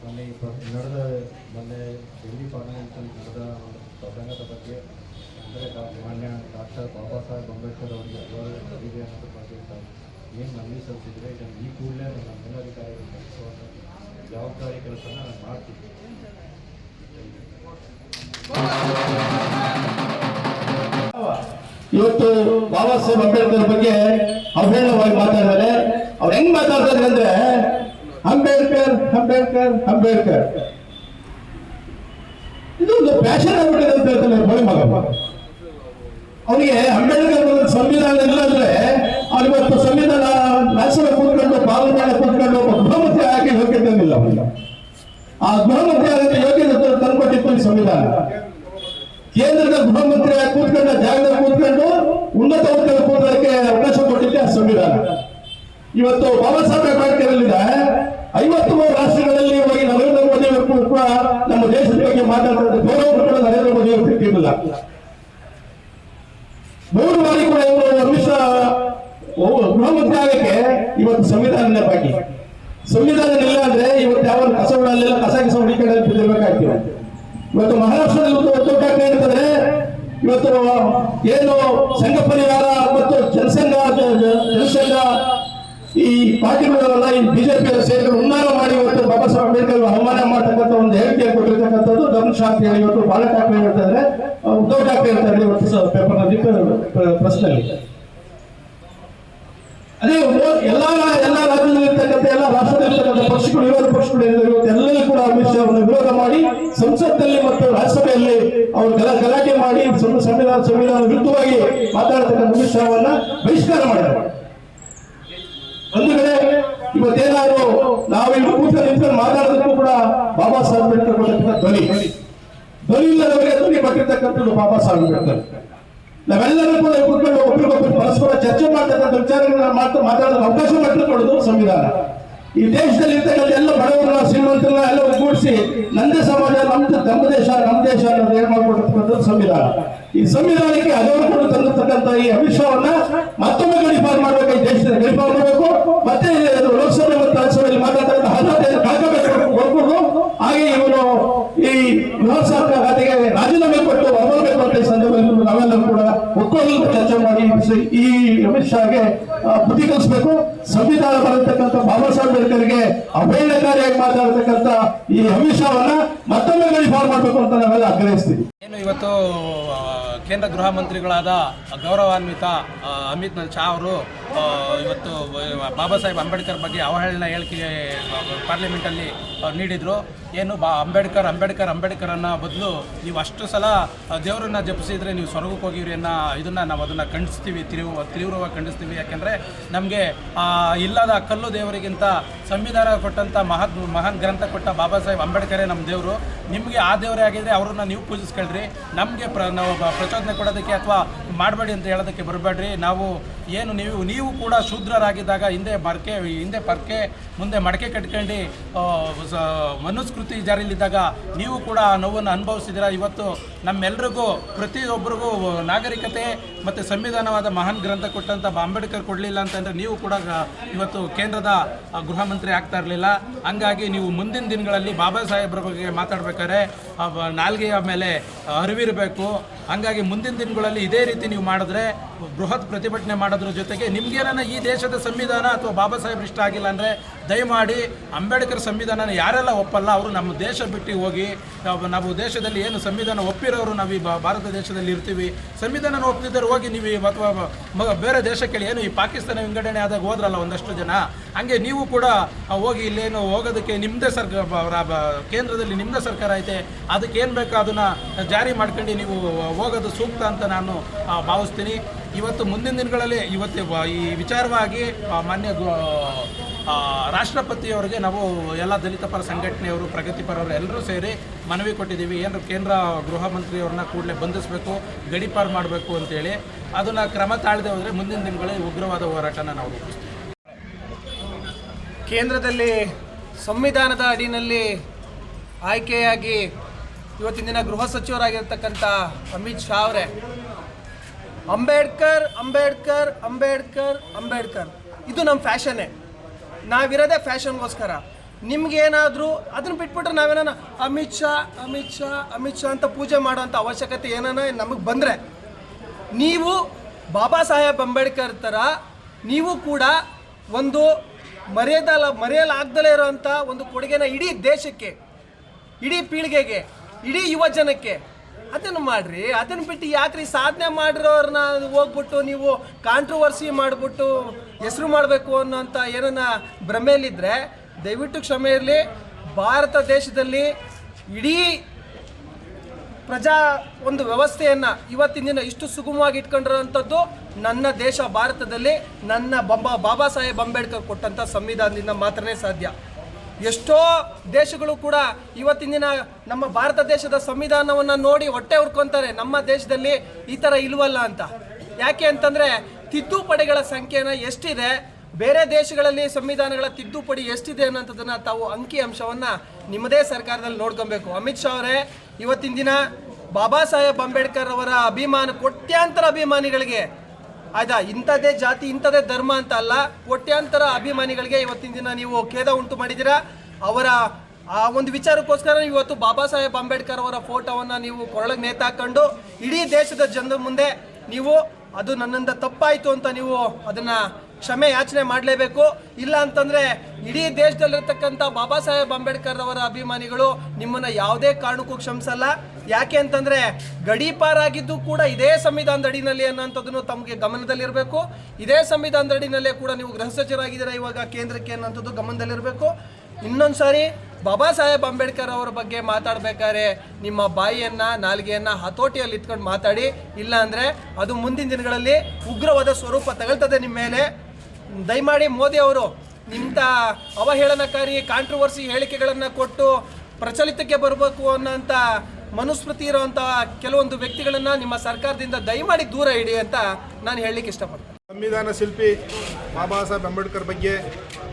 ಮೊನ್ನೆ ಈ ಪ್ರ- ನಡೆದ ಮೊನ್ನೆ ಡೆಲ್ಲಿ ಪಾರ್ಲಿಮೆಂಟಲ್ಲಿ ನಡೆದ ಒಂದು ಪ್ರಸಂಗದ ಬಗ್ಗೆ ಅಂದರೆ ಮಾನ್ಯ ಡಾಕ್ಟರ್ ಬಾಬಾ ಸಾಹೇಬ್ ಅಂಬೇಡ್ಕರ್ ಅವರಿಗೆ ಗೌರವ ಇದೆ ಅನ್ನೋದ್ರ ಬಗ್ಗೆ ತಾವು ಏನು ಮನವಿ ಸಲ್ಲಿಸಿದ್ರೆ ಇದನ್ನು ಈ ಕೂಡಲೇ ನಮ್ಮ ಮೇಲಧಿಕಾರಿಗಳು ಕೆಲಸವನ್ನು ಜವಾಬ್ದಾರಿ ಕೆಲಸನ ನಾನು ಇವತ್ತು ಬಾಬಾ ಸಾಹೇಬ್ ಅಂಬೇಡ್ಕರ್ ಬಗ್ಗೆ ಅವಹೇಳನವಾಗಿ ಮಾತಾಡಿದ್ದಾರೆ ಅವ್ರು ಹೆಂಗ್ ಮಾತಾಡ್ತಾರೆ ಅಂದ್ರೆ, ಅಂಬೇಡ್ಕರ್ ಅಂಬೇಡ್ಕರ್ ಅಂಬೇಡ್ಕರ್. ಇದೊಂದು ಫ್ಯಾಷನ್ ಆಗ್ಬಿಟ್ಟಿದೆ ಅಂತ ಹೇಳ್ತಾನೆ ಮಗ. ಅವನಿಗೆ ಅಂಬೇಡ್ಕರ್ ಸಂವಿಧಾನ ಇಲ್ಲ ಅಂದ್ರೆ ಅವ್ನು ಇವತ್ತು ಸಂವಿಧಾನ ರಾಜ್ಯಸಭೆ ಕೂತ್ಕೊಂಡು ಪಾರ್ಲಿಮೆಂಟ್ ಕೂತ್ಕೊಂಡು ಒಬ್ಬ ಯೋಗ್ಯತೆ ಇಲ್ಲ ಆ ಗೃಹಮಂತ್ರಿ ಆಗಕ್ಕೆ ಯೋಗ್ಯತೆ ತಂದ್ಕೊಟ್ಟಿತ್ತು ಈ ಸಂವಿಧಾನ. ಕೇಂದ್ರದ ಗೃಹ ಮಂತ್ರಿ ಕೂತ್ಕೊಂಡ ಜಾಗದಲ್ಲಿ ಕೂತ್ಕೊಂಡು ಉನ್ನತ ಹುದ್ದೆ ಕೂತಕ್ಕೆ ಅವಕಾಶ ಕೊಟ್ಟಿದ್ದೆ ಆ ಸಂವಿಧಾನ. ಇವತ್ತು ಬಾಬಾ ಸಾಹೇಬ್ ಅಂಬೇಡ್ಕರ್ ಐವತ್ತು ಮೂರು ರಾಷ್ಟ್ರಗಳಲ್ಲಿ ಹೋಗಿ ನರೇಂದ್ರ ಮೋದಿ ಅವರು ಕೂಡ ನಮ್ಮ ದೇಶದ ಬಗ್ಗೆ ಮಾತಾಡ್ತಾರೆ. ಗೌರವ ಕೂಡ ನರೇಂದ್ರ ಮೋದಿ ಅವರು ಸಿಕ್ಕಿರಲಿಲ್ಲ. ಮೂರು ಬಾರಿ ಕೂಡ ಇವರು ಅಮಿತ್ ಶಾ ಗೃಹ ಮಂತ್ರಿ ಆಗಕ್ಕೆ ಇವತ್ತು ಸಂವಿಧಾನದ ಬಗ್ಗೆ ಸಂವಿಧಾನ ಇಲ್ಲ ಅಂದ್ರೆ ಇವತ್ತು ಯಾವ ಕಸಗಳಲ್ಲೆಲ್ಲ ಕಸ ಕಸ ಹುಡುಕಿ ಬಿದ್ದಿರ್ಬೇಕಾಗ್ತದೆ ಇವತ್ತು ಮಹಾರಾಷ್ಟ್ರದಲ್ಲಿ ಒಂದು ಇರ್ತದೆ ಇವತ್ತು ಏನು ಸಂಘ ಪರಿವಾರ ಮತ್ತು ಜನಸಂಘ ಜನಸಂಘ, ಈ ಪಾರ್ಟಿಗಳಲ್ಲ ಈ ಬಿಜೆಪಿ ಸೇರಿ ಉನ್ನಾರ ಮಾಡಿ ಇವತ್ತು ಬಾಬಾ ಸಾಹೇಬ್ ಅಂಬೇಡ್ಕರ್ ಅವಮಾನ ಮಾಡತಕ್ಕಂಥ ಒಂದು ಹೇಳಿಕೆ ಕೊಟ್ಟಿರ್ತಕ್ಕಂಥದ್ದು ಧರ್ಮ ಹೇಳಿ ಇವತ್ತು ಬಾಲ ಠಾಕ್ರೆ ಹೇಳ್ತಾರೆ ಉದ್ಧವ್ ಠಾಕ್ರೆ ಹೇಳ್ತಾರೆ ಇವತ್ತು ಪೇಪರ್ನಲ್ಲಿ ಪ್ರಶ್ನೆ ಪ್ರಶ್ನೆಯಲ್ಲಿ. ಅದೇ ಎಲ್ಲ ಎಲ್ಲಾ ರಾಜ್ಯದಲ್ಲಿ ಇರ್ತಕ್ಕಂಥ ಎಲ್ಲ ರಾಷ್ಟ್ರದಲ್ಲಿರ್ತಕ್ಕಂಥ ಪಕ್ಷಗಳು, ವಿರೋಧ ಪಕ್ಷಗಳು ಎಲ್ಲರೂ ಕೂಡ ಅಮಿತ್ ಶಾ ಅವರನ್ನು ವಿರೋಧ ಮಾಡಿ ಸಂಸತ್ತಲ್ಲಿ ಮತ್ತು ರಾಜ್ಯಸಭೆಯಲ್ಲಿ ಅವರು ಗಲ ಗಲಾಟೆ ಮಾಡಿ ಸಂವಿಧಾನ ಸಂವಿಧಾನ ವಿರುದ್ಧವಾಗಿ ಮಾತಾಡ್ತಕ್ಕಂಥ ಅಮಿತ್ ಶಾ ಅವರನ್ನ ಬಹಿಷ್ಕಾರ ಮಾಡಿದ್ದಾರೆ ಒಂದು ಕಡೆ ಇವತ್ತೇನಾದ್ರು ನಾವು ಇಲ್ಲಿ ಕೂತ್ಕೊಂಡು ನಿಂತ್ಕೊಂಡು ಮಾತಾಡೋದಕ್ಕೂ ಕೂಡ ಬಾಬಾ ಸಾಹೇಬ್ ಅಂಬೇಡ್ಕರ್ ಕೊಟ್ಟಿರ್ತಕ್ಕಂಥ ಧ್ವನಿ. ಧ್ವನಿ ಇಲ್ಲದವರಿಗೆ ಧ್ವನಿ ಕೊಟ್ಟಿರ್ತಕ್ಕಂಥದ್ದು ಬಾಬಾ ಸಾಹೇಬ್ ಅಂಬೇಡ್ಕರ್. ನಾವೆಲ್ಲರೂ ಕೂಡ ಒಬ್ಬರಿಗೊಬ್ಬರು ಪರಸ್ಪರ ಚರ್ಚೆ ಮಾಡ್ತಕ್ಕಂಥ ವಿಚಾರಗಳನ್ನ ಮಾತ್ರ ಮಾತಾಡೋದಕ್ಕೆ ಅವಕಾಶ ಮಾಡಿಕೊಡೋದು ಸಂವಿಧಾನ. ಈ ದೇಶದಲ್ಲಿ ಇರ್ತಕ್ಕಂಥ ಎಲ್ಲ ಬಡವರನ್ನ, ಶ್ರೀಮಂತರನ್ನ ಎಲ್ಲ ಒಗ್ಗೂಡಿಸಿ ನಂದೇ ಸಮಾಜ, ನಮ್ದು ನಮ್ಮ ದೇಶ ನಮ್ಮ ದೇಶ ಅನ್ನೋದು ಏನ್ ಮಾಡ್ಕೊಟ್ಟಿರ್ತಕ್ಕಂಥದ್ದು ಸಂವಿಧಾನ. ಈ ಸಂವಿಧಾನಕ್ಕೆ ಕೂಡ ತಂದಿರ್ತಕ್ಕಂಥ ಈ ಅಮಿಷವನ್ನ ಮತ್ತೊಮ್ಮೆ ಗಡಿಪಾರು ಮಾಡ್ಬೇಕು, ಈ ದೇಶದಲ್ಲಿ ಗಡಿಪಾರು ಮಾಡಬೇಕು. ಮತ್ತೆ ಲೋಕಸಭೆ ಮತ್ತು ರಾಜ್ಯಸಭೆಯಲ್ಲಿ ಮಾತಾಡ್ತಕ್ಕಂಥ ಅರ್ಹತೆಯನ್ನು ಕಳ್ಕೋಬೇಕು ಒಬ್ಬರು ಹಾಗೆ ಇವನು ಈ ಸರ್ಕಾರ ಖಾತೆಗೆ ರಾಜೀನಾಮೆ ಕೊಟ್ಟು ಅಂತ ಸಂದರ್ಭದಲ್ಲಿ ನಾವೆಲ್ಲರೂ ಕೂಡ ಒಕ್ಕೊರಲು ಚರ್ಚೆ ಮಾಡಿ ಈ ಅಮಿತ್ ಶಾಗೆ ಬುದ್ಧಿ ಕಲಿಸಬೇಕು. ಸಂವಿಧಾನ ಬರತಕ್ಕಂಥ ಬಾಬಾ ಸಾಹೇಬ್ ಅಂಬೇಡ್ಕರ್ಗೆ ಅಭಯಕಾರಿಯಾಗಿ ಮಾತಾಡತಕ್ಕಂಥ ಈ ಅಮಿತ್ ಶಾವನ್ನ ಮತ್ತೊಮ್ಮೆ ಗಡಿಪಾರು ಮಾಡಬೇಕು ಅಂತ ನಾವೆಲ್ಲ ಆಗ್ರಹಿಸ್ತೀವಿ. ಏನು ಇವತ್ತು ಕೇಂದ್ರ ಗೃಹ ಮಂತ್ರಿಗಳಾದ ಗೌರವಾನ್ವಿತ ಅಮಿತ್ ಶಾ ಅವರು ಇವತ್ತು ಬಾಬಾ ಸಾಹೇಬ್ ಅಂಬೇಡ್ಕರ್ ಬಗ್ಗೆ ಅವಹೇಳನ ಹೇಳಿಕೆ ಪಾರ್ಲಿಮೆಂಟಲ್ಲಿ ನೀಡಿದರು. ಏನು ಬಾ ಅಂಬೇಡ್ಕರ್ ಅಂಬೇಡ್ಕರ್ ಅಂಬೇಡ್ಕರ್ ಅನ್ನೋ ಬದಲು ನೀವು ಅಷ್ಟು ಸಲ ದೇವರನ್ನ ಜಪಿಸಿದರೆ ನೀವು ಸ್ವರ್ಗಕ್ಕೆ ಹೋಗಿರಿ ಅನ್ನೋ ಇದನ್ನು ನಾವು ಅದನ್ನು ಖಂಡಿಸ್ತೀವಿ ತೀವ್ರ ತೀವ್ರವಾಗಿ ಖಂಡಿಸ್ತೀವಿ. ಯಾಕೆಂದರೆ ನಮಗೆ ಇಲ್ಲದ ಕಲ್ಲು ದೇವರಿಗಿಂತ ಸಂವಿಧಾನ ಕೊಟ್ಟಂಥ ಮಹತ್ ಮಹಾನ್ ಗ್ರಂಥ ಕೊಟ್ಟ ಬಾಬಾ ಸಾಹೇಬ್ ಅಂಬೇಡ್ಕರೇ ನಮ್ಮ ದೇವರು. ನಿಮಗೆ ಆ ದೇವರೇ ಆಗಿದ್ರೆ ಅವ್ರನ್ನ ನೀವು ಪೂಜಿಸ್ಕೊಳ್ರಿ. ನಮಗೆ ಪ್ರ ನಾವು ಪ್ರಚೋದನೆ ಕೊಡೋದಕ್ಕೆ ಅಥವಾ ಮಾಡಬೇಡಿ ಅಂತ ಹೇಳೋದಕ್ಕೆ ಬರಬೇಡ್ರಿ. ನಾವು ಏನು ನೀವು ನೀವು ಕೂಡ ಶೂದ್ರರಾಗಿದ್ದಾಗ ಹಿಂದೆ ಮರ್ಕೆ ಹಿಂದೆ ಪರ್ಕೆ ಮುಂದೆ ಮಡಕೆ ಕಟ್ಕೊಂಡು ಆ, ಮನುಸ್ಮೃತಿ ಜಾರಿಯಲ್ಲಿದ್ದಾಗ ನೀವು ಕೂಡ ಆ ನೋವನ್ನು ಅನುಭವಿಸಿದಿರ ಇವತ್ತು ನಮ್ಮೆಲ್ಲರಿಗೂ ಪ್ರತಿಯೊಬ್ಬರಿಗೂ ನಾಗರಿಕತೆ ಮತ್ತು ಸಂವಿಧಾನವಾದ ಮಹಾನ್ ಗ್ರಂಥ ಕೊಟ್ಟಂಥ ಅಂಬೇಡ್ಕರ್ ಕೊಡಲಿಲ್ಲ ಅಂತಂದರೆ ನೀವು ಕೂಡ ಇವತ್ತು ಕೇಂದ್ರದ ಗೃಹ ಮಂತ್ರಿ ಆಗ್ತಾ ಇರಲಿಲ್ಲ. ಹಂಗಾಗಿ ನೀವು ಮುಂದಿನ ದಿನಗಳಲ್ಲಿ ಬಾಬಾ ಸಾಹೇಬ್ರ ಬಗ್ಗೆ ಮಾತಾಡ್ಬೇಕಾದ್ರೆ ನಾಲ್ಗೆಯ ಮೇಲೆ ಅರಿವಿರಬೇಕು ಹಂಗಾಗಿ ಮುಂದಿನ ದಿನಗಳಲ್ಲಿ ಇದೇ ರೀತಿ ನೀವು ಮಾಡಿದ್ರೆ ಬೃಹತ್ ಪ್ರತಿಭಟನೆ ಮಾಡೋದ್ರ ಜೊತೆಗೆ ನಿಮ್ಗೇನ ಈ ದೇಶದ ಸಂವಿಧಾನ ಅಥವಾ ಬಾಬಾ ಸಾಹೇಬ್ ಇಷ್ಟ ಆಗಿಲ್ಲ ಅಂದರೆ ದಯಮಾಡಿ ಅಂಬೇಡ್ಕರ್ ಸಂವಿಧಾನನ ಯಾರೆಲ್ಲ ಒಪ್ಪಲ್ಲ, ಅವರು ನಮ್ಮ ದೇಶ ಬಿಟ್ಟು ಹೋಗಿ ನಾವು ದೇಶದಲ್ಲಿ ಏನು ಸಂವಿಧಾನ ಒಪ್ಪಿರೋರು ನಾವು ಈ ಭಾರತ ದೇಶದಲ್ಲಿ ಇರ್ತೀವಿ. ಸಂವಿಧಾನ ಒಪ್ಪಿದ್ದರೆ ಹೋಗಿ ನೀವು ಅಥವಾ ಬೇರೆ ದೇಶಕ್ಕೆ ಏನು ಈ ಪಾಕಿಸ್ತಾನ ವಿಂಗಡಣೆ ಆದಾಗ ಹೋದ್ರಲ್ಲ ಒಂದಷ್ಟು ಜನ. ಹಂಗೆ ನೀವು ಕೂಡ ಹೋಗಿ ಇಲ್ಲೇನು ಹೋಗೋದಕ್ಕೆ ನಿಮ್ಮದೇ ಸರ್ಕಾರ ಕೇಂದ್ರದಲ್ಲಿ ನಿಮ್ಮದೇ ಸರ್ಕಾರ ಐತೆ. ಅದಕ್ಕೆ ಏನು ಬೇಕೋ ಅದನ್ನು ಜಾರಿ ಮಾಡ್ಕೊಂಡು ನೀವು ಹೋಗೋದು ಸೂಕ್ತ ಅಂತ ನಾನು ಭಾವಿಸ್ತೀನಿ. ಇವತ್ತು ಮುಂದಿನ ದಿನಗಳಲ್ಲಿ ಇವತ್ತು ಈ ವಿಚಾರವಾಗಿ ಮಾನ್ಯ ರಾಷ್ಟ್ರಪತಿಯವರಿಗೆ ನಾವು ಎಲ್ಲ ದಲಿತ ಪರ ಸಂಘಟನೆಯವರು ಪ್ರಗತಿಪರವರು ಎಲ್ಲರೂ ಸೇರಿ ಮನವಿ ಕೊಟ್ಟಿದ್ದೀವಿ. ಏನು ಕೇಂದ್ರ ಗೃಹ ಮಂತ್ರಿಯವ್ರನ್ನ ಕೂಡಲೇ ಬಂಧಿಸಬೇಕು, ಗಡಿಪಾರು ಮಾಡಬೇಕು ಅಂತೇಳಿ ಅದನ್ನು ಕ್ರಮ ತಾಳದೆ ಹೋದರೆ ಮುಂದಿನ ದಿನಗಳಲ್ಲಿ ಉಗ್ರವಾದ ಹೋರಾಟನ ನಾವು ಕೇಂದ್ರದಲ್ಲಿ ಸಂವಿಧಾನದ ಅಡಿನಲ್ಲಿ ಆಯ್ಕೆಯಾಗಿ ಇವತ್ತಿನ ದಿನ ಗೃಹ ಸಚಿವರಾಗಿರ್ತಕ್ಕಂಥ ಅಮಿತ್ ಶಾ ಅವರೇ, ಅಂಬೇಡ್ಕರ್ ಅಂಬೇಡ್ಕರ್ ಅಂಬೇಡ್ಕರ್ ಅಂಬೇಡ್ಕರ್. ಇದು ನಮ್ಮ ಫ್ಯಾಷನ್ನೇ ನಾವಿರೋದೇ ಫ್ಯಾಷನ್ಗೋಸ್ಕರ. ನಿಮ್ಗೇನಾದರೂ ಅದನ್ನು ಬಿಟ್ಬಿಟ್ರೆ ನಾವೇನ ಅಮಿತ್ ಶಾ ಅಮಿತ್ ಶಾ ಅಮಿತ್ ಶಾ ಅಂತ ಪೂಜೆ ಮಾಡೋಂಥ ಅವಶ್ಯಕತೆ ಏನಾನ ನಮಗೆ ಬಂದರೆ, ನೀವು ಬಾಬಾ ಸಾಹೇಬ್ ಅಂಬೇಡ್ಕರ್ ಥರ ನೀವು ಕೂಡ ಒಂದು ಮರೆಯದಲ್ಲ ಮರೆಯಲಾಗ್ದಲೇ ಇರೋಂಥ ಒಂದು ಕೊಡುಗೆನ ಇಡೀ ದೇಶಕ್ಕೆ, ಇಡೀ ಪೀಳಿಗೆಗೆ ಇಡೀ ಯುವ ಜನಕ್ಕೆ ಅದನ್ನು ಮಾಡ್ರಿ, ಅದನ್ನು ಬಿಟ್ಟು ಯಾಕ್ರಿ ಸಾಧನೆ ಮಾಡಿರೋರನ್ನ ಹೋಗ್ಬಿಟ್ಟು ನೀವು ಕಾಂಟ್ರವರ್ಸಿ ಮಾಡಿಬಿಟ್ಟು ಹೆಸರು ಮಾಡಬೇಕು ಅನ್ನೋಂಥ ಏನನ್ನ ಭ್ರಮೆಯಲ್ಲಿದ್ದರೆ ದಯವಿಟ್ಟು ಕ್ಷಮೆ ಇರಲಿ. ಭಾರತ ದೇಶದಲ್ಲಿ ಇಡೀ ಪ್ರಜಾ ಒಂದು ವ್ಯವಸ್ಥೆಯನ್ನು ಇವತ್ತಿನ ದಿನ ಇಷ್ಟು ಸುಗಮವಾಗಿ ಇಟ್ಕೊಂಡಿರೋಂಥದ್ದು ನನ್ನ ದೇಶ ಭಾರತದಲ್ಲಿ, ನನ್ನ ಬಂಬ ಬಾಬಾ ಸಾಹೇಬ್ ಅಂಬೇಡ್ಕರ್ ಕೊಟ್ಟಂಥ ಸಂವಿಧಾನದಿಂದ ಮಾತ್ರನೇ ಸಾಧ್ಯ. ಎಷ್ಟೋ ದೇಶಗಳು ಕೂಡ ಇವತ್ತಿನ ದಿನ ನಮ್ಮ ಭಾರತ ದೇಶದ ಸಂವಿಧಾನವನ್ನು ನೋಡಿ ಹೊಟ್ಟೆ ಹುರ್ಕೊಂತಾರೆ. ನಮ್ಮ ದೇಶದಲ್ಲಿ ಈ ಥರ ಇಲ್ವಲ್ಲ ಅಂತ. ಯಾಕೆ ಅಂತಂದರೆ ತಿದ್ದುಪಡಿಗಳ ಸಂಖ್ಯೆನ ಎಷ್ಟಿದೆ, ಬೇರೆ ದೇಶಗಳಲ್ಲಿ ಸಂವಿಧಾನಗಳ ತಿದ್ದುಪಡಿ ಎಷ್ಟಿದೆ ಅನ್ನೋಂಥದ್ದನ್ನು ತಾವು ಅಂಕಿ ಅಂಶವನ್ನು ನಿಮ್ಮದೇ ಸರ್ಕಾರದಲ್ಲಿ ನೋಡ್ಕೊಬೇಕು. ಅಮಿತ್ ಶಾ ಅವರೇ, ಇವತ್ತಿನ ದಿನ ಬಾಬಾ ಸಾಹೇಬ್ ಅಂಬೇಡ್ಕರ್ ಅವರ ಅಭಿಮಾನ, ಕೋಟ್ಯಾಂತರ ಅಭಿಮಾನಿಗಳಿಗೆ ಆಯ್ತಾ ಇಂಥದ್ದೇ ಜಾತಿ, ಇಂಥದ್ದೇ ಧರ್ಮ ಅಂತ ಅಲ್ಲ, ಕೋಟ್ಯಾಂತರ ಅಭಿಮಾನಿಗಳಿಗೆ ಇವತ್ತಿನ ದಿನ ನೀವು ಖೇದ ಉಂಟು ಮಾಡಿದ್ದೀರಾ? ಅವರ ಆ ಒಂದು ವಿಚಾರಕ್ಕೋಸ್ಕರ ಇವತ್ತು ಬಾಬಾ ಸಾಹೇಬ್ ಅಂಬೇಡ್ಕರ್ ಅವರ ಫೋಟೋವನ್ನು ನೀವು ಕೊರಳಗೆ ನೇತಾಕೊಂಡು ಇಡೀ ದೇಶದ ಜನರ ಮುಂದೆ ನೀವು, ಅದು ನನ್ನಿಂದ ತಪ್ಪಾಯಿತು ಅಂತ ನೀವು ಅದನ್ನು ಕ್ಷಮೆ ಯಾಚನೆ ಮಾಡಲೇಬೇಕು. ಇಲ್ಲ ಅಂತಂದರೆ ಇಡೀ ದೇಶದಲ್ಲಿರ್ತಕ್ಕಂಥ ಬಾಬಾ ಸಾಹೇಬ್ ಅಂಬೇಡ್ಕರ್ ಅವರ ಅಭಿಮಾನಿಗಳು ನಿಮ್ಮನ್ನು ಯಾವುದೇ ಕಾರಣಕ್ಕೂ ಕ್ಷಮಿಸಲ್ಲ. ಯಾಕೆ ಅಂತಂದರೆ ಗಡೀಪಾರಾಗಿದ್ದು ಕೂಡ ಇದೇ ಸಂವಿಧಾನದ ಅಡಿನಲ್ಲಿ ಅನ್ನೋಂಥದ್ದನ್ನು ತಮಗೆ ಗಮನದಲ್ಲಿರಬೇಕು. ಇದೇ ಸಂವಿಧಾನದ ಅಡಿನಲ್ಲೇ ಕೂಡ ನೀವು ಗೃಹ ಸಚಿವರಾಗಿದ್ದೀರಾ ಇವಾಗ ಕೇಂದ್ರಕ್ಕೆ ಅನ್ನೋಂಥದ್ದು ಗಮನದಲ್ಲಿರಬೇಕು. ಇನ್ನೊಂದು ಸಾರಿ ಬಾಬಾ ಸಾಹೇಬ್ ಅಂಬೇಡ್ಕರ್ ಅವರ ಬಗ್ಗೆ ಮಾತಾಡ್ಬೇಕಾದ್ರೆ ನಿಮ್ಮ ಬಾಯಿಯನ್ನ, ನಾಲ್ಗೆಯನ್ನು ಹತೋಟಿಯಲ್ಲಿ ಇಟ್ಕೊಂಡು ಮಾತಾಡಿ. ಇಲ್ಲ ಅಂದ್ರೆ ಅದು ಮುಂದಿನ ದಿನಗಳಲ್ಲಿ ಉಗ್ರವಾದ ಸ್ವರೂಪ ತಗೊಳ್ತದೆ ನಿಮ್ಮ ಮೇಲೆ. ದಯಮಾಡಿ ಮೋದಿ ಅವರು ಇಂಥ ಅವಹೇಳನಕಾರಿ ಕಾಂಟ್ರವರ್ಸಿ ಹೇಳಿಕೆಗಳನ್ನು ಕೊಟ್ಟು ಪ್ರಚಲಿತಕ್ಕೆ ಬರಬೇಕು ಅನ್ನೋಂಥ ಮನುಸ್ಮೃತಿ ಇರುವಂಥ ಕೆಲವೊಂದು ವ್ಯಕ್ತಿಗಳನ್ನು ನಿಮ್ಮ ಸರ್ಕಾರದಿಂದ ದಯಮಾಡಿ ದೂರ ಇಡಿ ಅಂತ ನಾನು ಹೇಳಲಿಕ್ಕೆ ಇಷ್ಟಪಡ್ತೀನಿ. ಸಂವಿಧಾನ ಶಿಲ್ಪಿ ಬಾಬಾ ಸಾಹೇಬ್ ಅಂಬೇಡ್ಕರ್ ಬಗ್ಗೆ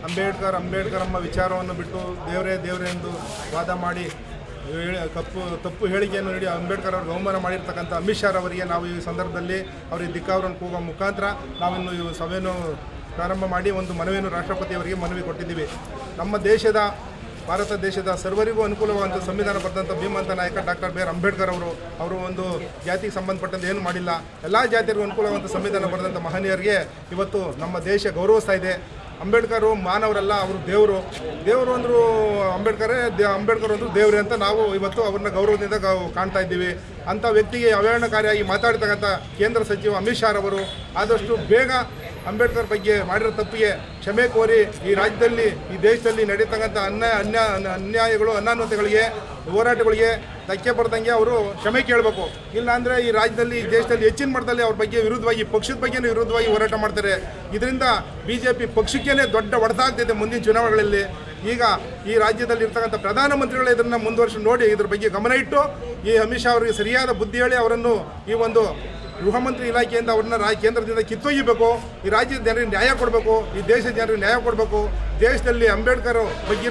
ಅಂಬೇಡ್ಕರ್ ಅಂಬೇಡ್ಕರ್ ಅಮ್ಮ ವಿಚಾರವನ್ನು ಬಿಟ್ಟು ದೇವರೇ ದೇವರೇ ಎಂದು ವಾದ ಮಾಡಿ ಕಪ್ಪು ತಪ್ಪು ಹೇಳಿಕೆಯನ್ನು ನೀಡಿ ಅಂಬೇಡ್ಕರ್ ಅವರು ಬಹುಮಾನ ಮಾಡಿರ್ತಕ್ಕಂಥ ಅಮಿತ್ ಶಾ ಅವರಿಗೆ ನಾವು ಈ ಸಂದರ್ಭದಲ್ಲಿ ಅವರಿಗೆ ದಿಕ್ಕಾವರನ್ನು ಕೂಗುವ ಮುಖಾಂತರ ನಾವಿನ್ನು ಸಭೆಯನ್ನು ಪ್ರಾರಂಭ ಮಾಡಿ ಒಂದು ಮನವಿಯನ್ನು ರಾಷ್ಟ್ರಪತಿಯವರಿಗೆ ಮನವಿ ಕೊಟ್ಟಿದ್ದೀವಿ. ನಮ್ಮ ದೇಶದ, ಭಾರತ ದೇಶದ ಸರ್ವರಿಗೂ ಅನುಕೂಲವಾದಂಥ ಸಂವಿಧಾನ ಬರೆದಂಥ ಭೀಮಂತ ನಾಯಕ ಡಾಕ್ಟರ್ ಬಿ ಆರ್ ಅಂಬೇಡ್ಕರ್ ಅವರು ಅವರು ಒಂದು ಜಾತಿಗೆ ಸಂಬಂಧಪಟ್ಟಂತೆ ಏನು ಮಾಡಿಲ್ಲ. ಎಲ್ಲ ಜಾತಿಯರಿಗೂ ಅನುಕೂಲವಾದಂಥ ಸಂವಿಧಾನ ಬರೆದಂಥ ಮಹನೀಯರಿಗೆ ಇವತ್ತು ನಮ್ಮ ದೇಶ ಗೌರವಿಸ್ತಾ ಇದೆ. ಅಂಬೇಡ್ಕರು, ಮಾನವರಲ್ಲ ಅವರು ದೇವರು. ದೇವರು ಅಂದರು ಅಂಬೇಡ್ಕರೇ, ದೇ ಅಂಬೇಡ್ಕರ್ ಅಂದರು ದೇವ್ರೆ ಅಂತ ನಾವು ಇವತ್ತು ಅವ್ರನ್ನ ಗೌರವದಿಂದ ಕಾಣ್ತಾ ಇದ್ದೀವಿ. ಅಂಥ ವ್ಯಕ್ತಿಗೆ ಅವಹೇಳನಕಾರಿಯಾಗಿ ಮಾತಾಡ್ತಕ್ಕಂಥ ಕೇಂದ್ರ ಸಚಿವ ಅಮಿತ್ ಶಾ ಅವರು ಆದಷ್ಟು ಬೇಗ ಅಂಬೇಡ್ಕರ್ ಬಗ್ಗೆ ಮಾಡಿರೋ ತಪ್ಪಿಗೆ ಕ್ಷಮೆ ಕೋರಿ ಈ ರಾಜ್ಯದಲ್ಲಿ, ಈ ದೇಶದಲ್ಲಿ ನಡೀತಕ್ಕಂಥ ಅನ್ಯಾಯ ಅನ್ಯಾಯ ಅನ್ಯಾಯಗಳು, ಅನಾನುತೆಗಳಿಗೆ, ಹೋರಾಟಗಳಿಗೆ ಧಕ್ಕೆ ಬರ್ದಂಗೆ ಅವರು ಕ್ಷಮೆ ಕೇಳಬೇಕು. ಇಲ್ಲಾಂದರೆ ಈ ರಾಜ್ಯದಲ್ಲಿ, ಈ ದೇಶದಲ್ಲಿ ಹೆಚ್ಚಿನ ಮಟ್ಟದಲ್ಲಿ ಅವ್ರ ಬಗ್ಗೆ ವಿರುದ್ಧವಾಗಿ, ಪಕ್ಷದ ಬಗ್ಗೆನೇ ವಿರುದ್ಧವಾಗಿ ಹೋರಾಟ ಮಾಡ್ತಾರೆ. ಇದರಿಂದ ಬಿ ಜೆ ಪಿ ಪಕ್ಷಕ್ಕೇನೆ ದೊಡ್ಡ ಹೊಡೆದಾಗ್ತಿದೆ ಮುಂದಿನ ಚುನಾವಣೆಗಳಲ್ಲಿ. ಈಗ ಈ ರಾಜ್ಯದಲ್ಲಿ ಇರ್ತಕ್ಕಂಥ ಪ್ರಧಾನಮಂತ್ರಿಗಳು ಇದನ್ನು ಮುಂದುವರಿಸಿ ನೋಡಿ ಇದ್ರ ಬಗ್ಗೆ ಗಮನ ಇಟ್ಟು ಈ ಅಮಿತ್ ಶಾ ಅವರಿಗೆ ಸರಿಯಾದ ಬುದ್ಧಿ ಹೇಳಿ ಅವರನ್ನು ಈ ಒಂದು ಗೃಹ ಮಂತ್ರಿ ಇಲಾಖೆಯಿಂದ ಅವ್ರನ್ನ ಕೇಂದ್ರದಿಂದ ಕಿತ್ತೊಯ್ಯಬೇಕು. ಈ ರಾಜ್ಯದ ಜನರಿಗೆ ನ್ಯಾಯ ಕೊಡಬೇಕು. ಈ ದೇಶದ ಜನರಿಗೆ ನ್ಯಾಯ ಕೊಡಬೇಕು. ದೇಶದಲ್ಲಿ ಅಂಬೇಡ್ಕರ್ ಬಗ್ಗೆ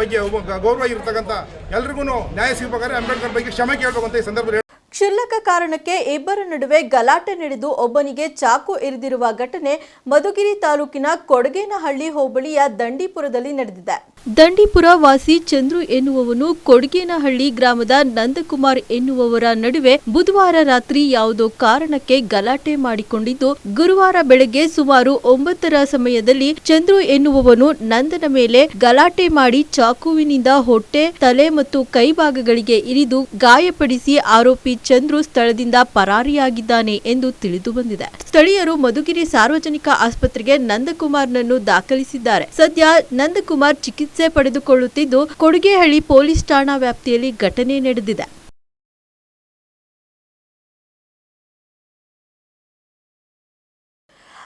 ಬಗ್ಗೆ ಗೌರವ ಇರ್ತಕ್ಕಂಥ ಎಲ್ರಿಗೂ ನ್ಯಾಯ ಸಿಗಬೇಕಾದ್ರೆ ಅಂಬೇಡ್ಕರ್ ಬಗ್ಗೆ ಕ್ಷಮೆ ಕೇಳಬೇಕು ಅಂತ ಈ ಸಂದರ್ಭದಲ್ಲಿ ಕ್ಷುಲ್ಲಕ ಕಾರಣಕ್ಕೆ ಇಬ್ಬರ ನಡುವೆ ಗಲಾಟೆ ನಡೆದು ಒಬ್ಬನಿಗೆ ಚಾಕು ಇರಿದಿರುವ ಘಟನೆ ಮಧುಗಿರಿ ತಾಲೂಕಿನ ಕೊಡಗೇನಹಳ್ಳಿ ಹೋಬಳಿಯ ದಂಡಿಪುರದಲ್ಲಿ ನಡೆದಿದೆ. ದಂಡಿಪುರ ವಾಸಿ ಚಂದ್ರು ಎನ್ನುವವನು ಕೊಡಗೇನಹಳ್ಳಿ ಗ್ರಾಮದ ನಂದಕುಮಾರ್ ಎನ್ನುವವರ ನಡುವೆ ಬುಧವಾರ ರಾತ್ರಿ ಯಾವುದೋ ಕಾರಣಕ್ಕೆ ಗಲಾಟೆ ಮಾಡಿಕೊಂಡಿದ್ದು, ಗುರುವಾರ ಬೆಳಗ್ಗೆ ಸುಮಾರು ಒಂಬತ್ತರ ಸಮಯದಲ್ಲಿ ಚಂದ್ರು ಎನ್ನುವವನು ನಂದನ ಮೇಲೆ ಗಲಾಟೆ ಮಾಡಿ ಚಾಕುವಿನಿಂದ ಹೊಟ್ಟೆ, ತಲೆ ಮತ್ತು ಕೈಭಾಗಗಳಿಗೆ ಇರಿದು ಗಾಯಪಡಿಸಿ ಆರೋಪಿ ಚಂದ್ರು ಸ್ಥಳದಿಂದ ಪರಾರಿಯಾಗಿದ್ದಾನೆ ಎಂದು ತಿಳಿದು ಬಂದಿದೆ ಸ್ಥಳೀಯರು ಮಧುಗಿರಿ ಸಾರ್ವಜನಿಕ ಆಸ್ಪತ್ರೆಗೆ ನಂದಕುಮಾರ್ನನ್ನು ದಾಖಲಿಸಿದ್ದಾರೆ. ಸದ್ಯ ನಂದಕುಮಾರ್ ಚಿಕಿತ್ಸೆ ಪಡೆದುಕೊಳ್ಳುತ್ತಿದ್ದು, ಕೊಡುಗೆಹಳ್ಳಿ ಪೊಲೀಸ್ ಠಾಣಾ ವ್ಯಾಪ್ತಿಯಲ್ಲಿ ಘಟನೆ ನಡೆದಿದೆ.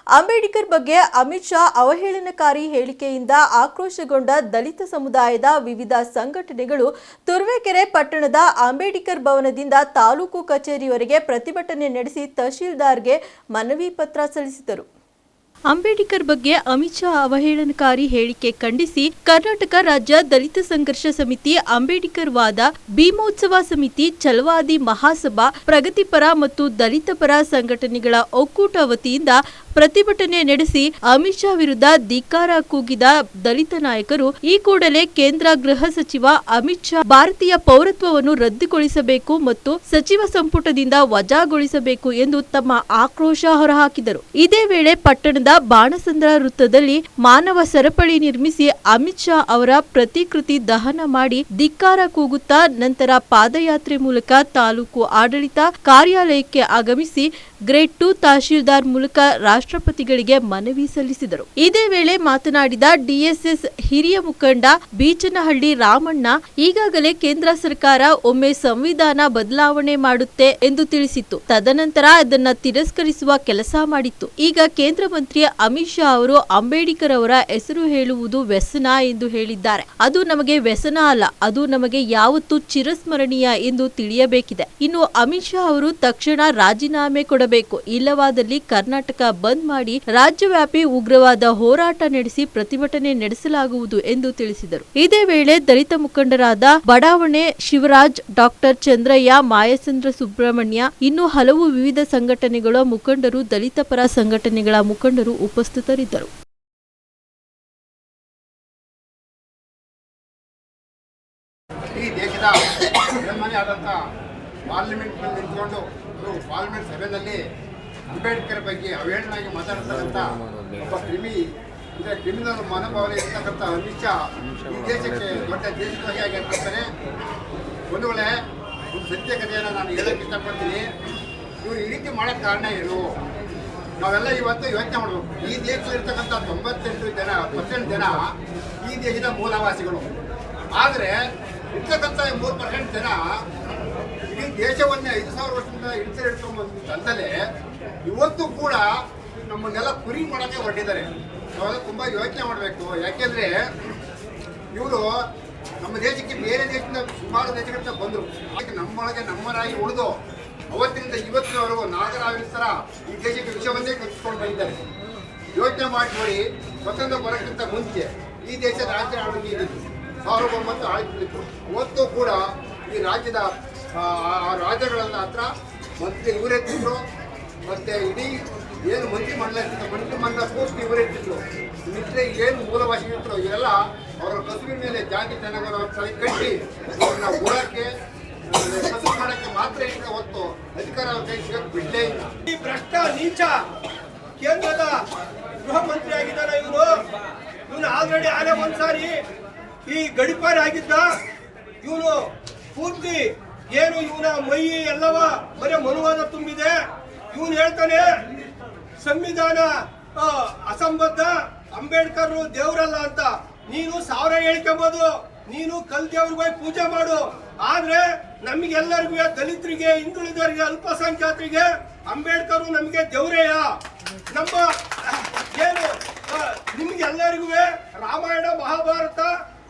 ಅಂಬೇಡ್ಕರ್ ಬಗ್ಗೆ ಅಮಿತ್ ಶಾ ಅವಹೇಳನಕಾರಿ ಹೇಳಿಕೆಯಿಂದ ಆಕ್ರೋಶಗೊಂಡ ದಲಿತ ಸಮುದಾಯದ ವಿವಿಧ ಸಂಘಟನೆಗಳು ತುರುವೇಕೆರೆ ಪಟ್ಟಣದ ಅಂಬೇಡ್ಕರ್ ಭವನದಿಂದ ತಾಲೂಕು ಕಚೇರಿವರೆಗೆ ಪ್ರತಿಭಟನೆ ನಡೆಸಿ ತಹಶೀಲ್ದಾರ್ಗೆ ಮನವಿ ಪತ್ರ ಸಲ್ಲಿಸಿದರು ಅಂಬೇಡ್ಕರ್ ಬಗ್ಗೆ ಅಮಿತ್ ಶಾ ಅವಹೇಳನಕಾರಿ ಹೇಳಿಕೆ ಖಂಡಿಸಿ ಕರ್ನಾಟಕ ರಾಜ್ಯ ದಲಿತ ಸಂಘರ್ಷ ಸಮಿತಿ, ಅಂಬೇಡ್ಕರ್ ವಾದ, ಭೀಮೋತ್ಸವ ಸಮಿತಿ, ಛಲವಾದಿ ಮಹಾಸಭಾ, ಪ್ರಗತಿಪರ ಮತ್ತು ದಲಿತ ಪರ ಸಂಘಟನೆಗಳ ಒಕ್ಕೂಟ ವತಿಯಿಂದ ಪ್ರತಿಭಟನೆ ನಡೆಸಿ ಅಮಿತ್ ಶಾ ವಿರುದ್ಧ ಧಿಕ್ಕಾರ ಕೂಗಿದ ದಲಿತ ನಾಯಕರು, ಈ ಕೂಡಲೇ ಕೇಂದ್ರ ಗೃಹ ಸಚಿವ ಅಮಿತ್ ಶಾ ಭಾರತೀಯ ಪೌರತ್ವವನ್ನು ರದ್ದುಗೊಳಿಸಬೇಕು ಮತ್ತು ಸಚಿವ ಸಂಪುಟದಿಂದ ವಜಾಗೊಳಿಸಬೇಕು ಎಂದು ತಮ್ಮ ಆಕ್ರೋಶ ಹೊರಹಾಕಿದರು. ಇದೇ ವೇಳೆ ಪಟ್ಟಣದ ಬಾಣಸಂದ್ರ ವೃತ್ತದಲ್ಲಿ ಮಾನವ ಸರಪಳಿ ನಿರ್ಮಿಸಿ ಅಮಿತ್ ಶಾ ಅವರ ಪ್ರತಿಕೃತಿ ದಹನ ಮಾಡಿ ಧಿಕ್ಕಾರ ಕೂಗುತ್ತಾ ನಂತರ ಪಾದಯಾತ್ರೆ ಮೂಲಕ ತಾಲೂಕು ಆಡಳಿತ ಕಾರ್ಯಾಲಯಕ್ಕೆ ಆಗಮಿಸಿ ಗ್ರೇಡ್ ಟು ತಹಶೀಲ್ದಾರ್ ಮೂಲಕ ರಾಷ್ಟ್ರಪತಿಗಳಿಗೆ ಮನವಿ ಸಲ್ಲಿಸಿದರು. ಇದೇ ವೇಳೆ ಮಾತನಾಡಿದ ಡಿಎಸ್ಎಸ್ ಹಿರಿಯ ಮುಖಂಡ ಬೀಚನಹಳ್ಳಿ ರಾಮಣ್ಣ, ಈಗಾಗಲೇ ಕೇಂದ್ರ ಸರ್ಕಾರ ಒಮ್ಮೆ ಸಂವಿಧಾನ ಬದಲಾವಣೆ ಮಾಡುತ್ತೆ ಎಂದು ತಿಳಿಸಿತ್ತು. ತದನಂತರ ಅದನ್ನ ತಿರಸ್ಕರಿಸುವ ಕೆಲಸ ಮಾಡಿತ್ತು. ಈಗ ಕೇಂದ್ರ ಮಂತ್ರಿ ಅಮಿತ್ ಶಾ ಅವರು ಅಂಬೇಡ್ಕರ್ ಅವರ ಹೆಸರು ಹೇಳುವುದು ವ್ಯಸನ ಎಂದು ಹೇಳಿದ್ದಾರೆ. ಅದು ನಮಗೆ ವ್ಯಸನ ಅಲ್ಲ, ಅದು ನಮಗೆ ಯಾವತ್ತೂ ಚಿರಸ್ಮರಣೀಯ ಎಂದು ತಿಳಿಯಬೇಕಿದೆ. ಇನ್ನು ಅಮಿತ್ ಶಾ ಅವರು ತಕ್ಷಣ ರಾಜೀನಾಮೆ ಕೊಡಬೇಕು. ಇಲ್ಲವಾದಲ್ಲಿ ಕರ್ನಾಟಕ ಬಂದ್ ಮಾಡಿ ರಾಜ್ಯವ್ಯಾಪಿ ಉಗ್ರವಾದ ಹೋರಾಟ ನಡೆಸಿ ಪ್ರತಿಭಟನೆ ನಡೆಸಲಾಗುವುದು ಎಂದು ತಿಳಿಸಿದರು. ಇದೇ ವೇಳೆ ದಲಿತ ಮುಖಂಡರಾದ ಬಡಾವಣೆ ಶಿವರಾಜ್, ಡಾಕ್ಟರ್ ಚಂದ್ರಯ್ಯ ಮಾಯಚಂದ್ರ ಸುಬ್ರಹ್ಮಣ್ಯ, ಇನ್ನು ಹಲವು ವಿವಿಧ ಸಂಘಟನೆಗಳ ಮುಖಂಡರು, ದಲಿತ ಪರ ಸಂಘಟನೆಗಳ ಮುಖಂಡರು ಉಪಸ್ಥಿತರಿದ್ದರು. ಈ ದೇಶದ ಪಾರ್ಲಿಮೆಂಟ್ನಲ್ಲಿ ನಿಂತ್ಕೊಂಡು ಅವರು ಪಾರ್ಲಿಮೆಂಟ್ ಸಭೆಯಲ್ಲಿ ಅಂಬೇಡ್ಕರ್ ಬಗ್ಗೆ ಅವೇಳನಾಗಿ ಮಾತಾಡ್ತಕ್ಕಂಥ ಒಬ್ಬ ಕ್ರಿಮಿ ಅಂದರೆ ಕ್ರಿಮಿನಲ್ ಮನೋಭಾವನೆ ಇರ್ತಕ್ಕಂಥ ಅಮಿತ್ ಶಾ ಈ ದೇಶಕ್ಕೆ ದೊಡ್ಡ ದೇಶದ್ರೋಹಿಯಾಗಿ ಅಂತಾರೆ ಒಂದು ವೇಳೆ ಒಂದು ಸತ್ಯ ಕಥೆಯನ್ನು ನಾನು ಹೇಳಕ್ಕೆ ಇಷ್ಟಪಡ್ತೀನಿ. ಇವರು ಈ ರೀತಿ ಮಾಡೋಕ್ಕೆ ಕಾರಣ ಏನು? ನಾವೆಲ್ಲ ಇವತ್ತು ಯೋಚನೆ ಮಾಡಬೇಕು. ಈ ದೇಶದಲ್ಲಿರ್ತಕ್ಕಂಥ ತೊಂಬತ್ತೆಂಟು ಜನ ಪರ್ಸೆಂಟ್ ಜನ ಈ ದೇಶದ ಮೂಲವಾಸಿಗಳು. ಆದರೆ ಇರ್ತಕ್ಕಂಥ ಮೂರು ಪರ್ಸೆಂಟ್ ಜನ ದೇಶವನ್ನೇ ಐದು ಸಾವಿರ ವರ್ಷದಿಂದ ಹಿಡಿತರೆ ಅಂತಲೇ ಇವತ್ತು ಕೂಡ ನಮ್ಮನ್ನೆಲ್ಲ ಕುರಿ ಮಾಡೋಕ್ಕೆ ಹೊರಟಿದ್ದಾರೆ ಅವಾಗ ತುಂಬ ಯೋಚನೆ ಮಾಡಬೇಕು. ಯಾಕೆಂದರೆ ಇವರು ನಮ್ಮ ದೇಶಕ್ಕೆ ಬೇರೆ ದೇಶದಿಂದ ಸುಮಾರು ದೇಶಗಳಿಂದ ಬಂದರು. ಅದಕ್ಕೆ ನಮ್ಮೊಳಗೆ ನಮ್ಮರಾಗಿ ಉಳಿದು ಅವತ್ತಿನಿಂದ ಇವತ್ತಿನವರೆಗೂ ನಾಗರಾವಿನ ಥರ ಈ ದೇಶಕ್ಕೆ ವಿಷಯವನ್ನೇ ಕಟ್ಟಿಸ್ಕೊಂಡು ಬಂದಿದ್ದಾರೆ. ಯೋಚನೆ ಮಾಡಿ ನೋಡಿ, ಸ್ವತಂತ್ರ ಬರೋಕ್ಕಿಂತ ಮುಂಚೆ ಈ ದೇಶದ ರಾಜ್ಯ ಆಳ್ವಿಕೆ ಇದ್ದಿತ್ತು ಒಂಬತ್ತು ಆಳ್ವಿಕೆ ಅವತ್ತು ಕೂಡ ಈ ರಾಜ್ಯದ ಆ, ರಾಜ್ಯಗಳನ್ನ ಹತ್ರ ಮತ್ತೆ ಇವರೆತ್ತಿದ್ರು ಮತ್ತೆ ಇಡೀ ಏನು ಮಂತ್ರಿ ಮಂಡಲ ಇರ್ತಿತ್ತು ಮಂತ್ರಿ ಮಂಡಲ ಪೂರ್ತಿ ಇವರೆತ್ತಿದ್ರು. ಮಿತ್ರ ಏನು ಮೂಲಭಾಷೆಗಳಿದ್ರು ಇವೆಲ್ಲ ಅವರ ಕಸುವಿನ ಮೇಲೆ ಜಾತಿ ಜನಗಳ ತಲೆ ಕಟ್ಟಿ ಅವ್ರನ್ನ ಓಡಕ್ಕೆ ಕಸು ಮಾಡಕ್ಕೆ ಮಾತ್ರ ಇಟ್ಟರೆ ಹೊತ್ತು ಅಧಿಕಾರ ಇಲ್ಲ. ಈ ಭ್ರಷ್ಟ ನೀಚ ಕೇಂದ್ರದ ಗೃಹ ಮಂತ್ರಿ ಆಗಿದ್ದಾನೆ ಇವರು. ಇವನು ಆಲ್ರೆಡಿ ಆನೆ ಒಂದ್ಸಾರಿ ಈ ಗಡಿಪಾರಿ ಆಗಿದ್ದ. ಇವನು ಪೂರ್ತಿ ಏನು ಇವನ ಮೈ ಎಲ್ಲವ ಬರೀ ಮನುವಾದ ತುಂಬಿದೆ? ಇವನು ಹೇಳ್ತಾನೆ, ಸಂವಿಧಾನ ಅಸಂಬದ್ಧ ಅಂಬೇಡ್ಕರ್ ದೇವರಲ್ಲ ಅಂತ. ನೀನು ಸಾವಿರ ಹೇಳ್ಕೊಬೋದು, ನೀನು ಕಲ್ ದೇವ್ರಿಗೆ ಪೂಜೆ ಮಾಡು. ಆದ್ರೆ ನಮಗೆಲ್ಲರಿಗೂ ದಲಿತರಿಗೆ, ಹಿಂದುಳಿದವರಿಗೆ, ಅಲ್ಪಸಂಖ್ಯಾತರಿಗೆ ಅಂಬೇಡ್ಕರ್ ನಮಗೆ ದೇವರೇಯ. ನಮ್ಮ, ಏನು ನಿಮ್ಗೆಲ್ಲರಿಗೂ ರಾಮಾಯಣ, ಮಹಾಭಾರತ,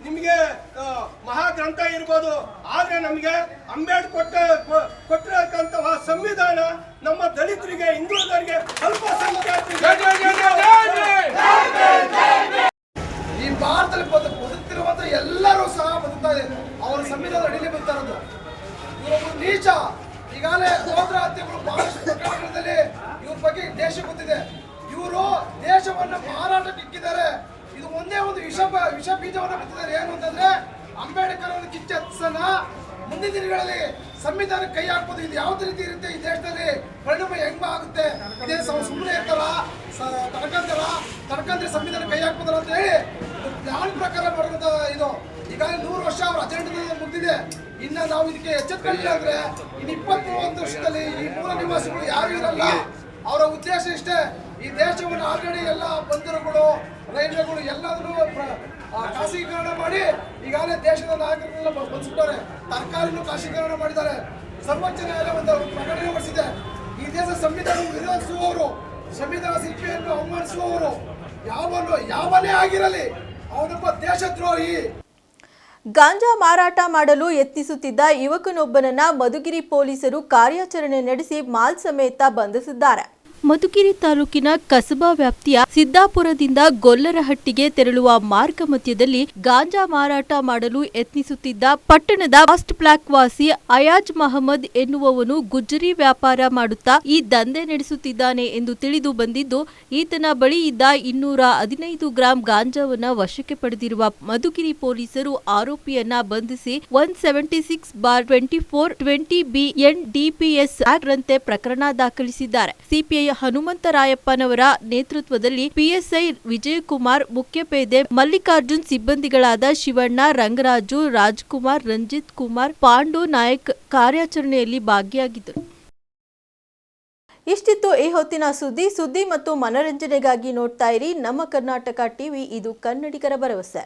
ನಿಮಗೆ ಮಹಾಗ್ರಂಥ ಇರ್ಬೋದು. ಆದ್ರೆ ನಮಗೆ ಅಂಬೇಡ್ ಕೊಟ್ಟ ಕೊ- ಕೊಟ್ಟಿರತಕ್ಕಂತಹ ಸಂವಿಧಾನ ನಮ್ಮ ದಲಿತರಿಗೆ ಹಿಂದೂಗಳಿಗೆ ಅಲ್ಪಸಂಖ್ಯಾತರಿಗೆ ಈ ಭಾರತದಲ್ಲಿ ಬದು ಬದುಕ್ತಿರುವಂತ ಎಲ್ಲರೂ ಸಹ ಬದುಕ್ತಾ ಇದೆ. ಅವರ ಸಂವಿಧಾನ ಅಡಿಯಲ್ಲಿ ಬರ್ತಾ ಇರೋದು. ಇವರೊಬ್ಬರು ನೀಚ. ಈಗಾಗಲೇ ಗೋತ್ರ ಹತ್ಯೆಗಳು ಬಹಳಷ್ಟು ಇವ್ರ ಬಗ್ಗೆ ದೇಶ ಗೊತ್ತಿದೆ. ಇವರು ದೇಶವನ್ನು ಮಾರಾಟಕ್ಕೆ ಇಕ್ಕಿದ್ದಾರೆ. ಇದು ಒಂದೇ ಒಂದು ವಿಷ ಬ- ವಿಷ ಬೀಜವನ್ನು ಬಿತ್ತಿದ್ದಾರೆ. ಏನು ಅಂತಂದ್ರೆ ಅಂಬೇಡ್ಕರ್ ಅವರ ಕಿಚ್ಚ ಹತ್ಸನ ಮುಂದಿನ ದಿನಗಳಲ್ಲಿ ಸಂವಿಧಾನ ಕೈ ಹಾಕ್ಬೋದು ಇದು ಯಾವ ರೀತಿ ಇರುತ್ತೆ ಈ ದೇಶದಲ್ಲಿ ಪರಿಣಾಮ ಹೆಂಗ ಆಗುತ್ತೆ? ಇದೇ ಸುಮ್ಮನೆ ಇರ್ತಾರ? ತಡ್ಕಂತಾರ? ತಡ್ಕಂದ್ರೆ ಸಂವಿಧಾನ ಕೈ ಹಾಕ್ಬೋದಲ್ಲ ಅಂತ ಹೇಳಿ ಪ್ಲಾನ್ ಪ್ರಕಾರ ಮಾಡುವಂತ ಇದು. ಈಗಾಗಲೇ ನೂರು ವರ್ಷ ಅವ್ರ ಅಜೆಂಡಾ ಮುಗ್ದಿದೆ. ಇನ್ನ ನಾವು ಇದಕ್ಕೆ ಎಚ್ಚೆತ್ಕೊಳ್ಳಿಲ್ಲ ಅಂದ್ರೆ ಇನ್ನು ಇಪ್ಪತ್ತ್ ಮೂವತ್ತು ವರ್ಷದಲ್ಲಿ ಈ ಮೂಲ ನಿವಾಸಿಗಳು ಯಾರು ಇರಲ್ಲ. ಅವರ ಉದ್ದೇಶ ಇಷ್ಟೇ. ಈ ದೇಶವನ್ನು ಆಲ್ರೆಡಿ ಎಲ್ಲ ಬಂದರುಗಳು, ರೈಲ್ವೆಗಳು ಎಲ್ಲಾದರೂ ಖಾಸಗೀಕರಣ ಮಾಡಿ ಈಗಾಗಲೇ ದೇಶದ ನಾಯಕರನ್ನೆಲ್ಲ ಬಂದ್ಬಿಟ್ಟಾರೆ ಬಂದ್ಬಿಟ್ಟವ್ರೆ ಕಾಶೀಕರಣ ಮಾಡಿದ್ದಾರೆ. ಸರ್ವೋಚ್ಚ ನ್ಯಾಯಾಲಯ ಒಂದು ಪ್ರಕಟಣೆ ಹೊರಡಿಸಿದೆ. ಈ ದೇಶ ಸಂವಿಧಾನ ವಿರೋಧಿಸುವವರು, ಸಂವಿಧಾನ ಶಿಲ್ಪಿಯನ್ನು ಅವಮಾನಿಸುವವರು ಯಾವನು ಯಾವನೇ ಆಗಿರಲಿ, ಅವನೊಬ್ಬ ದೇಶದ್ರೋಹಿ. ಗಾಂಜಾ ಮಾರಾಟ ಮಾಡಲು ಯತ್ನಿಸುತ್ತಿದ್ದ ಯುವಕನೊಬ್ಬನನ್ನ ಮಧುಗಿರಿ ಪೊಲೀಸರು ಕಾರ್ಯಾಚರಣೆ ನಡೆಸಿ ಮಾಲ್ ಸಮೇತ ಬಂಧಿಸಿದ್ದಾರೆ. ಮಧುಗಿರಿ ತಾಲೂಕಿನ ಕಸಬಾ ವ್ಯಾಪ್ತಿಯ ಸಿದ್ದಾಪುರದಿಂದ ಗೊಲ್ಲರಹಟ್ಟಿಗೆ ತೆರಳುವ ಮಾರ್ಗ ಮಧ್ಯದಲ್ಲಿ ಗಾಂಜಾ ಮಾರಾಟ ಮಾಡಲು ಯತ್ನಿಸುತ್ತಿದ್ದ ಪಟ್ಟಣದ ಫಸ್ಟ್ ಬ್ಲಾಕ್ ವಾಸಿ ಅಯಾಜ್ ಮಹಮ್ಮದ್ ಎನ್ನುವವನು ಗುಜರಿ ವ್ಯಾಪಾರ ಮಾಡುತ್ತಾ ಈ ದಂಧೆ ನಡೆಸುತ್ತಿದ್ದಾನೆ ಎಂದು ತಿಳಿದು ಬಂದಿದ್ದು, ಈತನ ಬಳಿ ಇದ್ದ ಇನ್ನೂರ ಹದಿನೈದು ಗ್ರಾಂ ಗಾಂಜಾವನ್ನ ವಶಕ್ಕೆ ಪಡೆದಿರುವ ಮಧುಗಿರಿ ಪೊಲೀಸರು ಆರೋಪಿಯನ್ನ ಬಂಧಿಸಿ one seventy six bar twenty four twenty B N DPS act ಪ್ರಕರಣ ದಾಖಲಿಸಿದ್ದಾರೆ. ಸಿಪಿಐ ಹನುಮಂತರಾಯಪ್ಪನವರ ನೇತೃತ್ವದಲ್ಲಿ ಪಿಎಸ್ಐ ವಿಜಯಕುಮಾರ್, ಮುಖ್ಯಪೇದೆ ಮಲ್ಲಿಕಾರ್ಜುನ್ ಸಿಬ್ಬಂದಿಗಳಾದ ಶಿವಣ್ಣ, ರಂಗರಾಜು, ರಾಜ್ಕುಮಾರ್, ರಂಜಿತ್ ಕುಮಾರ್, ಪಾಂಡು ನಾಯಕ್ ಕಾರ್ಯಾಚರಣೆಯಲ್ಲಿ ಭಾಗಿಯಾಗಿದ್ದರು. ಇಷ್ಟಿತ್ತು ಈ ಹೊತ್ತಿನ ಸುದ್ದಿ. ಸುದ್ದಿ ಮತ್ತು ಮನರಂಜನೆಗಾಗಿ ನೋಡ್ತಾ ಇರಿ ನಮ್ಮ ಕರ್ನಾಟಕ ಟಿವಿ. ಇದು ಕನ್ನಡಿಗರ ಭರವಸೆ.